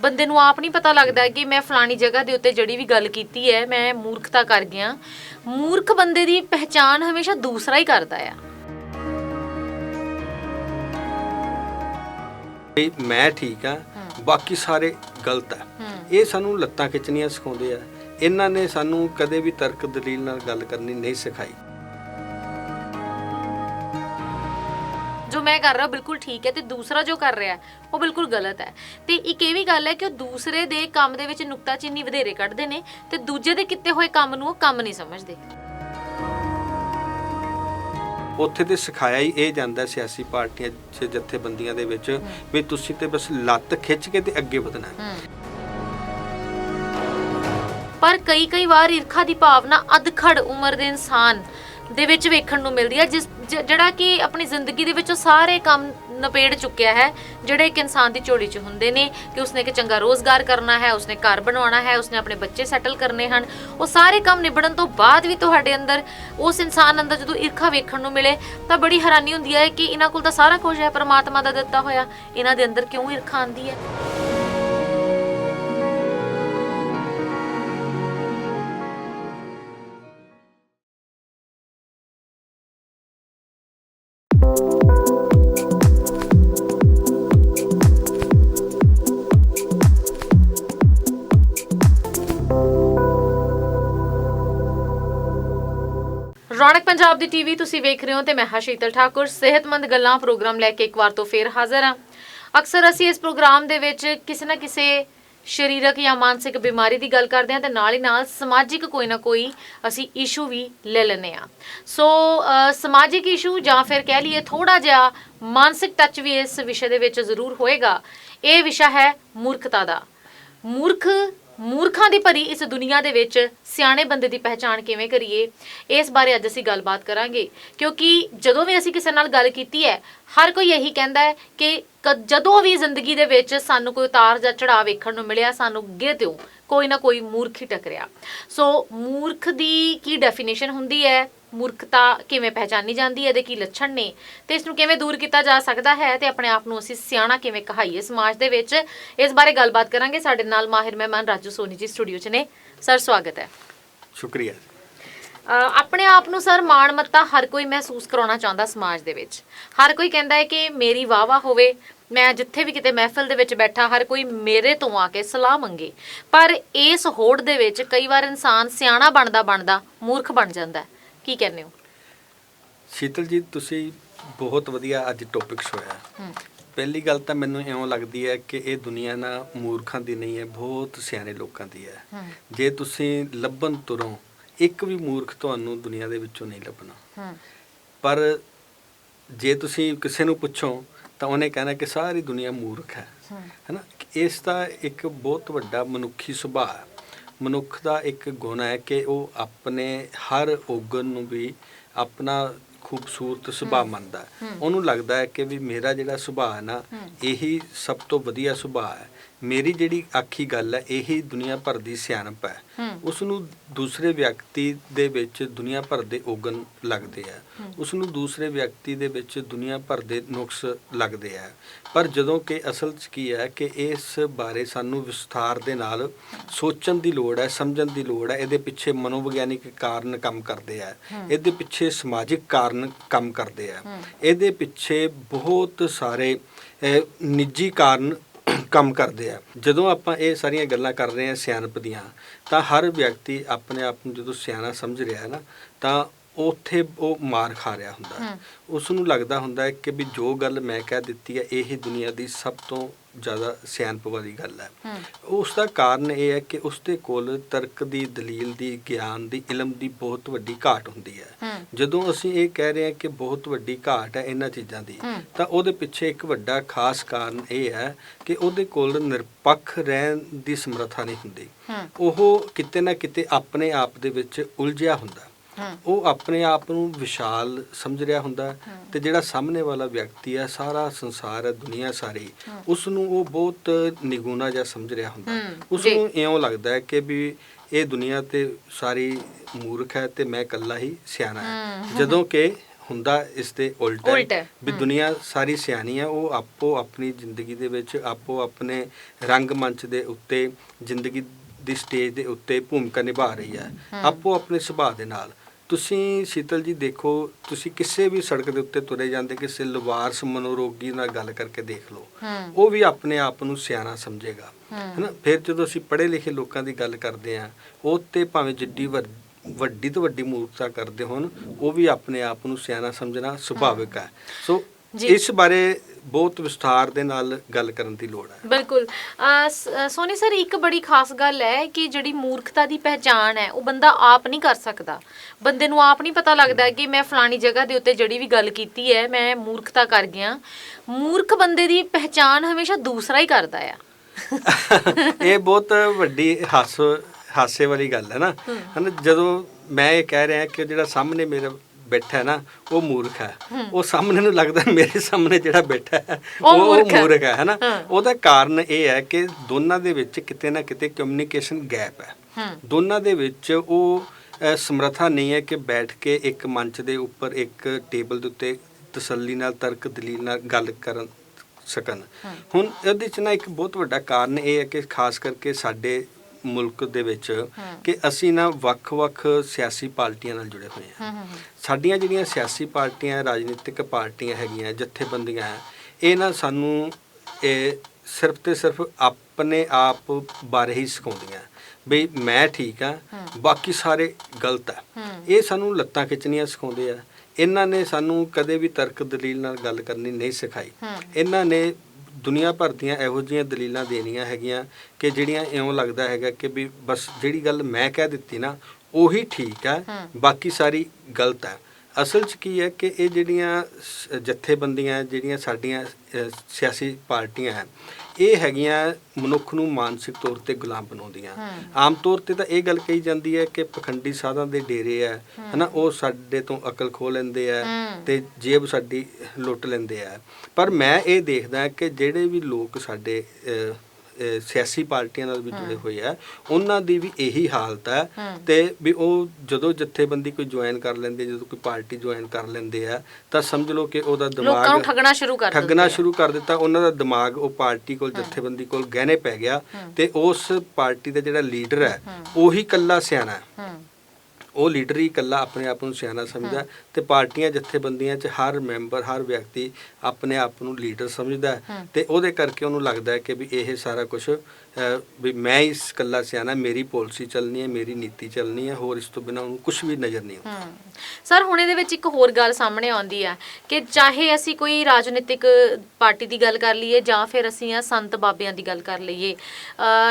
ਬੰਦੇ ਨੂੰ ਆਪ ਨਹੀਂ ਪਤਾ ਲੱਗਦਾ ਕਿ ਮੈਂ ਫਲਾਣੀ ਜਗ੍ਹਾ ਦੇ ਉੱਤੇ ਜਿਹੜੀ ਵੀ ਗੱਲ ਕੀਤੀ ਹੈ ਮੈਂ ਮੂਰਖਤਾ ਕਰ ਗਿਆ। ਮੂਰਖ ਬੰਦੇ ਦੀ ਪਹਿਚਾਨ ਹਮੇਸ਼ਾ ਦੂਸਰਾ ਹੀ ਕਰਦਾ ਆ। ਮੈਂ ਠੀਕ ਆ ਬਾਕੀ ਸਾਰੇ ਗਲਤ ਆ। ਇਹ ਸਾਨੂੰ ਲੱਤਾਂ ਖਿੱਚਣੀਆਂ ਸਿਖਾਉਂਦੇ ਆ। ਇਹਨਾਂ ਨੇ ਸਾਨੂੰ ਕਦੇ ਵੀ ਤਰਕ ਦਲੀਲ ਨਾਲ ਗੱਲ ਕਰਨੀ ਨਹੀਂ ਸਿਖਾਈ। ਜੋ ਮੈਂ ਕਰ ਰਿਹਾ ਉਹ ਬਿਲਕੁਲ ਠੀਕ ਹੈ ਤੇ ਦੂਸਰਾ ਜੋ ਕਰ ਰਿਹਾ ਹੈ, ਉਹ ਬਿਲਕੁਲ ਗਲਤ ਹੈ। ਤੇ ਇੱਕ ਇਹ ਵੀ ਗੱਲ ਹੈ ਕਿ ਉਹ ਦੂਸਰੇ ਦੇ ਕੰਮ ਦੇ ਵਿੱਚ ਨੁਕਤਾਚੀਨੀ ਵਧੇਰੇ ਕੱਢਦੇ ਨੇ ਤੇ ਦੂਜੇ ਦੇ ਕੀਤੇ ਹੋਏ ਕੰਮ ਨੂੰ ਉਹ ਕੰਮ ਨਹੀਂ ਸਮਝਦੇ। ਉੱਥੇ ਤੇ ਸਿਖਾਇਆ ਹੀ ਇਹ ਜਾਂਦਾ ਸਿਆਸੀ ਪਾਰਟੀਆਂ ਚ ਜਥੇਬੰਦੀਆਂ ਦੇ ਵਿੱਚ ਵੀ ਤੁਸੀਂ ਤੇ ਬਸ ਲੱਤ ਖਿੱਚ ਕੇ ਤੇ ਅੱਗੇ ਵਧਣਾ ਹੈ। ਪਰ ਕਈ ਕਈ ਵਾਰ ਈਰਖਾ ਦੀ ਭਾਵਨਾ ਅਧਖੜ ਉਮਰ ਦੇ ਇਨਸਾਨ ਦੇ ਵਿੱਚ ਵੇਖਣ ਨੂੰ ਮਿਲਦੀ ਹੈ ਜਿਸ ਜ- ਜਿਹੜਾ ਕਿ ਆਪਣੀ ਜ਼ਿੰਦਗੀ ਦੇ ਵਿੱਚ ਉਹ ਸਾਰੇ ਕੰਮ ਨਪੇੜ ਚੁੱਕਿਆ ਹੈ, ਜਿਹੜੇ ਇੱਕ ਇਨਸਾਨ ਦੀ ਝੋਲੀ 'ਚ ਹੁੰਦੇ ਨੇ ਕਿ ਉਸਨੇ ਇੱਕ ਚੰਗਾ ਰੋਜ਼ਗਾਰ ਕਰਨਾ ਹੈ, ਉਸਨੇ ਘਰ ਬਣਾਉਣਾ ਹੈ, ਉਸਨੇ ਆਪਣੇ ਬੱਚੇ ਸੈਟਲ ਕਰਨੇ ਹਨ, ਉਹ ਸਾਰੇ ਕੰਮ ਨਿਬੜਨ ਤੋਂ ਬਾਅਦ ਵੀ ਤੁਹਾਡੇ ਅੰਦਰ ਉਸ ਇਨਸਾਨ ਅੰਦਰ ਜਦੋਂ ਈਰਖਾ ਵੇਖਣ ਨੂੰ ਮਿਲੇ, ਤਾਂ ਬੜੀ ਹੈਰਾਨੀ ਹੁੰਦੀ ਹੈ ਕਿ ਇਹਨਾਂ ਕੋਲ ਤਾਂ ਸਾਰਾ ਕੁਝ ਹੈ, ਪਰਮਾਤਮਾ ਦਾ ਦਿੱਤਾ ਹੋਇਆ, ਇਹਨਾਂ ਦੇ ਅੰਦਰ ਕਿਉਂ ਈਰਖਾ ਆਉਂਦੀ ਹੈ? ਰੌਣਕ ਪੰਜਾਬ ਦੀ ਟੀਵੀ ਤੁਸੀਂ ਵੇਖ ਰਹੇ ਹੋ ਤੇ ਮੈਂ ਹਾਂ ਸ਼ੀਤਲ ਠਾਕੁਰ। ਸਿਹਤਮੰਦ ਗੱਲਾਂ ਪ੍ਰੋਗਰਾਮ ਲੈ ਕੇ ਇੱਕ ਵਾਰ ਤੋਂ ਫੇਰ ਹਾਜ਼ਰ ਹਾਂ। ਅਕਸਰ ਅਸੀਂ ਇਸ ਪ੍ਰੋਗਰਾਮ ਦੇ ਵਿੱਚ ਕਿਸੇ ਨਾ ਕਿਸੇ ਸਰੀਰਕ ਜਾਂ ਮਾਨਸਿਕ ਬਿਮਾਰੀ ਦੀ ਗੱਲ ਕਰਦੇ ਹਾਂ ਤੇ ਨਾਲ ਹੀ ਨਾਲ ਸਮਾਜਿਕ ਕੋਈ ਨਾ ਕੋਈ ਅਸੀਂ ਇਸ਼ੂ ਵੀ ਲੈ ਲੈਂਦੇ ਹਾਂ। ਸੋ ਸਮਾਜਿਕ ਇਸ਼ੂ ਜਾਂ ਫਿਰ ਕਹਿ ਲਈਏ ਥੋੜਾ ਜਿਹਾ ਮਾਨਸਿਕ ਟੱਚ ਵੀ ਇਸ ਵਿਸ਼ੇ ਦੇ ਵਿੱਚ ਜ਼ਰੂਰ ਹੋਏਗਾ। ਇਹ ਵਿਸ਼ਾ ਹੈ ਮੂਰਖਤਾ ਦਾ। ਮੂਰਖ ਮੂਰਖਾਂ ਦੀ ਭਰੀ ਇਸ ਦੁਨੀਆ ਦੇ ਵਿੱਚ ਸਿਆਣੇ ਬੰਦੇ ਦੀ ਪਹਿਚਾਣ ਕਿਵੇਂ ਕਰੀਏ? ਇਸ ਬਾਰੇ ਅੱਜ ਅਸੀਂ ਗੱਲਬਾਤ ਕਰਾਂਗੇ। ਕਿਉਂਕਿ ਜਦੋਂ ਵੀ ਅਸੀਂ ਕਿਸੇ ਨਾਲ ਗੱਲ ਕੀਤੀ ਹੈ, ਹਰ ਕੋਈ ਇਹੀ ਕਹਿੰਦਾ ਹੈ ਕਿ ਕ- ਜਦੋਂ ਵੀ ਜ਼ਿੰਦਗੀ ਦੇ ਵਿੱਚ ਸਾਨੂੰ ਕੋਈ ਉਤਾਰ ਜਾਂ ਚੜਾਅ ਵੇਖਣ ਨੂੰ ਮਿਲਿਆ, ਸਾਨੂੰ ਅੱਗੇ ਤੋਂ ਕੋਈ ਨਾ ਕੋਈ ਮੂਰਖ ਹੀ ਟਕਰਿਆ। ਸੋ ਮੂਰਖ ਦੀ ਕੀ ਡੈਫੀਨੇਸ਼ਨ ਹੁੰਦੀ ਹੈ? ਮੂਰਖਤਾ ਕਿਵੇਂ ਪਹਿਚਾਨੀ ਜਾਂਦੀ ਹੈ ਇਹਦੇ ਕੀ ਲੱਛਣ ਨੇ ਤੇ ਇਸ ਨੂੰ ਕਿਵੇਂ ਦੂਰ ਕੀਤਾ ਜਾ ਸਕਦਾ ਹੈ ਤੇ ਆਪਣੇ ਆਪ ਨੂੰ ਅਸੀਂ ਸਿਆਣਾ ਕਿਵੇਂ ਕਹਾਈਏ ਸਮਾਜ ਦੇ ਵਿੱਚ। ਇਸ ਬਾਰੇ ਗੱਲਬਾਤ ਕਰਾਂਗੇ। ਸਾਡੇ ਨਾਲ ਮਾਹਿਰ ਮਹਿਮਾਨ ਰਾਜੂ ਸੋਨੀ ਜੀ ਸਟੂਡੀਓ 'ਚ ਨੇ। ਸਰ ਸਵਾਗਤ ਹੈ। ਸ਼ੁਕਰੀਆ ਆਪਣੇ ਆਪ ਨੂੰ ਸਰ ਮਾਣ ਮੱਤਾ ਹਰ ਕੋਈ ਮਹਿਸੂਸ ਕਰਾਉਣਾ ਚਾਹੁੰਦਾ ਸਮਾਜ ਦੇ ਵਿੱਚ। ਹਰ ਕੋਈ ਕਹਿੰਦਾ ਹੈ ਕਿ ਮੇਰੀ ਵਾਵਾ ਹੋਵੇ ਮੈਂ ਜਿੱਥੇ ਵੀ ਕਿਤੇ ਮਹਿਫਿਲ ਦੇ ਵਿੱਚ ਬੈਠਾ ਹਰ ਕੋਈ ਮੇਰੇ ਤੋਂ ਆ ਕੇ ਸਲਾਹ ਮੰਗੇ। ਪਰ ਇਸ ਹੋੜ ਦੇ ਵਿੱਚ ਕਈ ਵਾਰ ਇਨਸਾਨ ਸਿਆਣਾ ਬਣਦਾ ਬਣਦਾ ਮੂਰਖ ਬਣ ਜਾਂਦਾ ਹੈ। ਕੀ ਕਹਿੰਦੇ ਹੋ? ਸ਼ੀਤਲ ਜੀ ਤੁਸੀਂ ਬਹੁਤ ਵਧੀਆ ਅੱਜ ਟੌਪਿਕ ਛੋਇਆ ਹੂੰ। ਪਹਿਲੀ ਗੱਲ ਤਾਂ ਮੈਨੂੰ ਇਉਂ ਲੱਗਦੀ ਹੈ ਕਿ ਇਹ ਦੁਨੀਆ ਨਾ ਮੂਰਖਾਂ ਦੀ ਨਹੀਂ ਹੈ ਬਹੁਤ ਸਿਆਣੇ ਲੋਕਾਂ ਦੀ ਹੈ। ਜੇ ਤੁਸੀਂ ਲੱਭਣ ਤੁਰੋਂ ਇੱਕ ਵੀ ਮੂਰਖ ਤੁਹਾਨੂੰ ਦੁਨੀਆ ਦੇ ਵਿੱਚੋਂ ਨਹੀਂ ਲੱਭਣਾ। ਪਰ ਜੇ ਤੁਸੀਂ ਕਿਸੇ ਨੂੰ ਪੁੱਛੋ ਤਾਂ ਉਹਨੇ ਕਹਿਣਾ ਕਿ ਸਾਰੀ ਦੁਨੀਆ ਮੂਰਖ ਹੈ। ਹੂੰ। ਹੈਨਾ? ਇਸ ਦਾ ਇੱਕ ਬਹੁਤ ਵੱਡਾ ਮਨੁੱਖੀ ਸੁਭਾਅ ਹੈ। ਮਨੁੱਖ ਦਾ ਇੱਕ ਗੁਣ ਹੈ ਕਿ ਉਹ ਆਪਣੇ ਹਰ ਔਗਣ ਨੂੰ ਵੀ ਆਪਣਾ ਖੂਬਸੂਰਤ ਸੁਭਾਅ ਮੰਨਦਾ। ਉਹਨੂੰ ਲੱਗਦਾ ਹੈ ਕਿ ਵੀ ਮੇਰਾ ਜਿਹੜਾ ਸੁਭਾਅ ਹੈ ਨਾ। ਇਹੀ ਸਭ ਤੋਂ ਵਧੀਆ ਸੁਭਾਅ ਹੈ ਮੇਰੀ ਜਿਹੜੀ ਆਖੀ ਗੱਲ ਹੈ ਇਹੀ ਦੁਨੀਆ ਭਰ ਦੀ ਸਿਆਣਪ ਹੈ ਉਸ ਨੂੰ ਦੂਸਰੇ ਵਿਅਕਤੀ ਦੇ ਵਿੱਚ ਦੁਨੀਆ ਭਰ ਦੇ ਔਗਣ ਲੱਗਦੇ ਆ। ਉਸ ਨੂੰ ਦੂਸਰੇ ਵਿਅਕਤੀ ਦੇ ਵਿੱਚ ਦੁਨੀਆ ਭਰ ਦੇ ਨੁਕਸ ਲੱਗਦੇ ਆ ਪਰ ਜਦੋਂ ਕਿ ਅਸਲ 'ਚ ਕੀ ਹੈ ਕਿ ਇਸ ਬਾਰੇ ਸਾਨੂੰ ਵਿਸਥਾਰ ਦੇ ਨਾਲ ਸੋਚਣ ਦੀ ਲੋੜ ਹੈ ਸਮਝਣ ਦੀ ਲੋੜ ਹੈ ਇਹਦੇ ਪਿੱਛੇ ਮਨੋਵਿਗਿਆਨਿਕ ਕਾਰਨ ਕੰਮ ਕਰਦੇ ਆ। ਇਹਦੇ ਪਿੱਛੇ ਸਮਾਜਿਕ ਕਾਰਨ ਕੰਮ ਕਰਦੇ ਆ। ਇਹਦੇ ਪਿੱਛੇ ਬਹੁਤ ਸਾਰੇ ਨਿੱਜੀ ਕਾਰਨ ਕੰਮ ਕਰਦੇ ਆ। ਜਦੋਂ ਆਪਾਂ ਇਹ ਸਾਰੀਆਂ ਗੱਲਾਂ ਕਰ ਰਹੇ ਹਾਂ ਸਿਆਣਪ ਦੀਆਂ, ਤਾਂ ਹਰ ਵਿਅਕਤੀ ਆਪਣੇ ਆਪ ਨੂੰ ਜਦੋਂ ਸਿਆਣਾ ਸਮਝ ਰਿਹਾ ਹੈ ਨਾ, ਤਾਂ ਉੱਥੇ ਉਹ ਮਾਰ ਖਾ ਰਿਹਾ ਹੁੰਦਾ। ਹੈ। ਉਸ ਨੂੰ ਲੱਗਦਾ ਹੁੰਦਾ ਹੈ ਕਿ ਵੀ ਜੋ ਗੱਲ ਮੈਂ ਕਹਿ ਦਿੱਤੀ ਹੈ ਇਹ ਦੁਨੀਆ ਦੀ ਸਭ ਤੋਂ ਜ਼ਿਆਦਾ ਸਿਆਣਪ ਵਾਲੀ ਗੱਲ ਹੈ। ਉਸ ਦਾ ਕਾਰਨ ਇਹ ਹੈ ਕਿ ਉਸ ਦੇ ਕੋਲ ਤਰਕ ਦੀ ਦਲੀਲ ਦੀ ਗਿਆਨ ਦੀ ਇਲਮ ਦੀ ਬਹੁਤ ਵੱਡੀ ਘਾਟ ਹੁੰਦੀ ਹੈ। ਜਦੋਂ ਅਸੀਂ ਇਹ ਕਹਿ ਰਹੇ ਹਾਂ ਕਿ ਬਹੁਤ ਵੱਡੀ ਘਾਟ ਹੈ ਇਹਨਾਂ ਚੀਜ਼ਾਂ ਦੀ। ਤਾਂ ਉਹਦੇ ਪਿੱਛੇ ਇੱਕ ਵੱਡਾ ਖਾਸ ਕਾਰਨ ਇਹ ਹੈ ਕਿ ਉਹਦੇ ਕੋਲ ਨਿਰਪੱਖ ਰਹਿਣ ਦੀ ਸਮਰੱਥਾ ਨਹੀਂ ਹੁੰਦੀ। ਉਹ ਕਿਤੇ ਨਾ ਕਿਤੇ ਆਪਣੇ ਆਪ ਦੇ ਵਿੱਚ ਉਲਝਿਆ ਹੁੰਦਾ। ਉਹ ਆਪਣੇ ਆਪ ਨੂੰ ਵਿਸ਼ਾਲ ਸਮਝ ਰਿਹਾ ਹੁੰਦਾ। ਤੇ ਜਿਹੜਾ ਸਾਹਮਣੇ ਵਾਲਾ ਵਿਅਕਤੀ ਹੈ ਸਾਰਾ ਸੰਸਾਰ ਹੈ ਦੁਨੀਆ ਸਾਰੀ। ਉਸ ਨੂੰ ਉਹ ਬਹੁਤ ਨਿਗੂਣਾ ਜਿਹਾ ਸਮਝ ਰਿਹਾ ਹੁੰਦਾ ਉਸ। ਨੂੰ ਇਉਂ ਲੱਗਦਾ ਹੈ ਕਿ ਵੀ ਇਹ ਦੁਨੀਆ ਤੇ ਸਾਰੀ ਮੂਰਖ ਹੈ ਤੇ ਮੈਂ ਇਕੱਲਾ ਹੀ ਸਿਆਣਾ ਹੂੰ। ਜਦੋਂ ਕਿ ਹੁੰਦਾ ਇਸ ਦੇ ਉਲਟ ਹੈ ਵੀ। ਦੁਨੀਆ ਸਾਰੀ ਸਿਆਣੀ ਹੈ ਉਹ ਆਪੋ ਆਪਣੀ ਜ਼ਿੰਦਗੀ ਦੇ ਵਿੱਚ ਆਪੋ ਆਪਣੇ ਰੰਗਮੰਚ ਦੇ ਉੱਤੇ ਜ਼ਿੰਦਗੀ ਦੀ ਸਟੇਜ ਦੇ ਉੱਤੇ ਭੂਮਿਕਾ ਨਿਭਾ ਰਹੀ ਹੈ। ਆਪੋ ਆਪਣੇ ਸੁਭਾਅ ਦੇ ਨਾਲ ਤੁਸੀਂ ਸ਼ੀਤਲ ਜੀ ਦੇਖੋ ਤੁਸੀਂ ਕਿਸੇ ਵੀ ਸੜਕ ਦੇ ਉੱਤੇ ਤੁਰੇ ਜਾਂਦੇ ਕਿਸੇ ਲਵਾਰਸ ਮਨੋਰੋਗੀ ਨਾਲ ਗੱਲ ਕਰਕੇ ਦੇਖ ਲਓ। ਉਹ ਵੀ ਆਪਣੇ ਆਪ ਨੂੰ ਸਿਆਣਾ ਸਮਝੇਗਾ। ਹਨਾ? ਫਿਰ ਜਦੋਂ ਅਸੀਂ ਪੜ੍ਹੇ ਲਿਖੇ ਲੋਕਾਂ ਦੀ ਗੱਲ ਕਰਦੇ ਆ ਉਹ ਤੇ ਭਾਵੇਂ ਜਿੱਡੀ ਵੱਡ- ਤੋਂ ਵੱਡੀ ਮੂਰਖਤਾ ਕਰਦੇ ਹੋਣ ਉਹ ਵੀ ਆਪਣੇ ਆਪ ਨੂੰ ਸਿਆਣਾ ਸਮਝਣਾ ਸੁਭਾਵਿਕ ਹੈ। ਸੋ। ਇਸ ਬਾਰੇ ਬਹੁਤ ਵਿਸਥਾਰ ਦੇ ਨਾਲ ਗੱਲ ਕਰਨ ਦੀ ਲੋੜ ਹੈ। ਬਿਲਕੁਲ। ਸੋਨੀ ਸਰ ਇੱਕ ਬੜੀ ਖਾਸ ਗੱਲ ਹੈ ਕਿ ਜਿਹੜੀ ਮੂਰਖਤਾ ਦੀ ਪਹਿਚਾਣ ਹੈ ਉਹ ਬੰਦਾ ਆਪ ਨਹੀਂ ਕਰ ਸਕਦਾ। ਬੰਦੇ ਨੂੰ ਆਪ ਨਹੀਂ ਪਤਾ ਲੱਗਦਾ ਕਿ ਮੈਂ ਫਲਾਣੀ ਜਗ੍ਹਾ ਦੇ ਉੱਤੇ ਜਿਹੜੀ ਵੀ ਗੱਲ ਕੀਤੀ ਹੈ ਮੈਂ ਮੂਰਖਤਾ ਕਰ ਗਿਆ। ਮੂਰਖ ਬੰਦੇ ਦੀ ਪਹਿਚਾਣ ਹਮੇਸ਼ਾ ਦੂਸਰਾ ਹੀ ਕਰਦਾ ਆ। ਇਹ ਬਹੁਤ ਵੱਡੀ ਹਾਸ ਹਾਸੇ ਵਾਲੀ ਗੱਲ ਹੈ ਨਾ। ਹਨਾ ਜਦੋਂ ਮੈਂ ਇਹ ਕਹਿ ਰਿਹਾ ਕਿ ਜਿਹੜਾ ਸਾਹਮਣੇ ਮੇਰਾ ਬੈਠਾ ਹੈ ਨਾ ਉਹ ਮੂਰਖ ਹੈ ਉਹ ਸਾਹਮਣੇ ਨੂੰ ਲੱਗਦਾ ਮੇਰੇ ਸਾਹਮਣੇ ਜਿਹੜਾ ਬੈਠਾ ਹੈ ਉਹ ਮੂਰਖ ਹੈ। ਹਾਂ। ਉਹਦਾ ਕਾਰਨ ਇਹ ਹੈ ਕਿ ਦੋਨਾਂ ਦੇ ਵਿੱਚ ਕਿਤੇ ਨਾ ਕਿਤੇ ਕਮਿਊਨੀਕੇਸ਼ਨ ਗੈਪ ਹੈ ਦੋਨਾਂ ਦੇ ਵਿੱਚ ਉਹ ਸਮਰੱਥਾ ਨਹੀਂ ਹੈ ਕਿ ਬੈਠ ਕੇ ਇੱਕ ਮੰਚ ਦੇ ਉੱਪਰ ਇੱਕ ਟੇਬਲ ਦੇ ਉੱਤੇ ਤਸੱਲੀ ਨਾਲ ਤਰਕ ਦਲੀਲ ਨਾਲ ਗੱਲ ਕਰਨ ਸਕਣ। ਹੁਣ ਇਹਦੇ ਚ ਨਾ ਇੱਕ ਬਹੁਤ ਵੱਡਾ ਕਾਰਨ ਇਹ ਹੈ ਕਿ ਖਾਸ ਕਰਕੇ ਸਾਡੇ ਮੁਲਕ ਦੇ ਵਿੱਚ ਕਿ ਅਸੀਂ ਨਾ ਵੱਖ-ਵੱਖ ਸਿਆਸੀ ਪਾਰਟੀਆਂ ਨਾਲ ਜੁੜੇ ਹੋਏ ਹਾਂ। ਸਾਡੀਆਂ ਜਿਹੜੀਆਂ ਸਿਆਸੀ ਪਾਰਟੀਆਂ ਰਾਜਨੀਤਿਕ ਪਾਰਟੀਆਂ ਹੈਗੀਆਂ ਜਥੇਬੰਦੀਆਂ ਹੈ, ਇਹ ਨਾ ਸਾਨੂੰ ਇਹ ਸਿਰਫ ਤੇ ਸਿਰਫ ਆਪਣੇ ਆਪ ਬਾਰੇ ਹੀ ਸਿਖਾਉਂਦੀਆਂ। ਬਈ ਮੈਂ ਠੀਕ ਆ ਬਾਕੀ ਸਾਰੇ ਗਲਤ ਆ ਇਹ ਸਾਨੂੰ ਲੱਤਾਂ ਖਿੱਚਣੀਆਂ ਸਿਖਾਉਂਦੇ ਆ। ਇਹਨਾਂ ਨੇ ਸਾਨੂੰ ਕਦੇ ਵੀ ਤਰਕ ਦਲੀਲ ਨਾਲ ਗੱਲ ਕਰਨੀ ਨਹੀਂ ਸਿਖਾਈ। ਇਹਨਾਂ ਨੇ ਦੁਨੀਆ ਭਰ ਦੀਆਂ ਇਹੋ ਜਿਹੀਆਂ ਦਲੀਲਾਂ ਦੇਣੀਆਂ ਹੈਗੀਆਂ ਕਿ ਜਿਹੜੀਆਂ ਇਉਂ ਲੱਗਦਾ ਹੈਗਾ ਕਿ ਵੀ ਬਸ ਜਿਹੜੀ ਗੱਲ ਮੈਂ ਕਹਿ ਦਿੱਤੀ ਨਾ ਉਹੀ ਠੀਕ ਹੈ ਹੂੰ। ਬਾਕੀ ਸਾਰੀ ਗਲਤ ਹੈ ਅਸਲ 'ਚ ਕੀ ਹੈ ਕਿ ਇਹ ਜਿਹੜੀਆਂ ਸ- ਜਥੇਬੰਦੀਆਂ ਜਿਹੜੀਆਂ ਸਾਡੀਆਂ ਅ, ਸਿਆਸੀ ਪਾਰਟੀਆਂ ਹੈ ਇਹ ਹੈਗੀਆਂ ਮਨੁੱਖ ਨੂੰ ਮਾਨਸਿਕ ਤੌਰ ਤੇ ਗੁਲਾਮ ਬਣਾਉਂਦੀਆਂ। ਆਮ ਤੌਰ ਤੇ ਤਾਂ ਇਹ ਗੱਲ ਕਹੀ ਜਾਂਦੀ ਹੈ ਕਿ ਪਖੰਡੀ ਸਾਧਾਂ ਦੇ ਡੇਰੇ ਆ ਹਨਾ ਉਹ ਸਾਡੇ ਤੋਂ ਅਕਲ ਖੋ ਲੈਂਦੇ ਆ। ਤੇ ਜੇਬ ਸਾਡੀ ਲੁੱਟ ਲੈਂਦੇ ਆ ਪਰ ਮੈਂ ਇਹ ਦੇਖਦਾ ਕਿ ਜਿਹੜੇ ਵੀ ਲੋਕ ਸਾਡੇ ਅ, ਸਿਆਸੀ ਪਾਰਟੀਆਂ ਨਾਲ ਵੀ ਜੁੜੇ ਹੋਏ ਆ। ਉਹਨਾਂ ਦੀ ਵੀ ਇਹੀ ਹਾਲਤ ਹੈ। ਤੇ ਵੀ ਉਹ ਜਦੋਂ ਜਥੇਬੰਦੀ ਕੋਈ ਜੁਆਇਨ ਕਰ ਲੈਂਦੇ ਜਦੋਂ ਕੋਈ ਪਾਰਟੀ ਜੁਆਇਨ ਕਰ ਲੈਂਦੇ ਆ ਤਾਂ ਸਮਝ ਲਓ ਕਿ ਉਹਦਾ ਲੋਕਾਂ ਨੂੰ ਦਿਮਾਗ ਠੱਗਣਾ ਸ਼ੁਰੂ ਕਰ ਦਿੰਦੇ ਠੱਗਣਾ। ਸ਼ੁਰੂ ਕਰ ਦਿੱਤਾ। ਉਹਨਾਂ ਦਾ ਦਿਮਾਗ ਉਹ ਪਾਰਟੀ ਕੋਲ ਜਥੇਬੰਦੀ ਕੋਲ ਗਹਿਣੇ ਪੈ ਗਿਆ ਤੇ ਉਸ ਪਾਰਟੀ ਦਾ ਜਿਹੜਾ ਲੀਡਰ ਹੈ ਉਹੀ ਕੱਲਾ ਸਿਆਣਾ ਹੂੰ। ਉਹ ਲੀਡਰ ਹੀ ਇਕੱਲਾ ਆਪਣੇ ਆਪ ਨੂੰ ਸਿਆਣਾ ਸਮਝਦਾ ਤੇ ਪਾਰਟੀਆਂ ਜਥੇਬੰਦੀਆਂ 'ਚ ਹਰ ਮੈਂਬਰ ਹਰ ਵਿਅਕਤੀ ਆਪਣੇ ਆਪ ਨੂੰ ਲੀਡਰ ਸਮਝਦਾ ਹੈ। ਤੇ ਉਹਦੇ ਕਰਕੇ ਉਹਨੂੰ ਲੱਗਦਾ ਹੈ ਕਿ ਵੀ ਇਹ ਸਾਰਾ ਕੁਝ ਵੀ ਮੈਂ ਹੀ ਇਸ ਇਕੱਲਾ ਸਿਆਣਾ ਮੇਰੀ ਪਾਲਿਸੀ ਚੱਲਣੀ ਹੈ ਮੇਰੀ ਨੀਤੀ ਚੱਲਣੀ ਹੈ ਹੋਰ ਇਸ ਤੋਂ ਬਿਨਾਂ ਉਹਨੂੰ ਕੁਝ ਵੀ ਨਜ਼ਰ ਨਹੀਂ ਆਉਂਦਾ। ਸਰ ਹੁਣ ਇਹਦੇ ਵਿੱਚ ਇੱਕ ਹੋਰ ਗੱਲ ਸਾਹਮਣੇ ਆਉਂਦੀ ਆ ਕਿ ਚਾਹੇ ਅਸੀਂ ਕੋਈ ਰਾਜਨੀਤਿਕ ਪਾਰਟੀ ਦੀ ਗੱਲ ਕਰ ਲਈਏ ਜਾਂ ਫਿਰ ਅਸੀਂ ਆ ਸੰਤ ਬਾਬਿਆਂ ਦੀ ਗੱਲ ਕਰ ਲਈਏ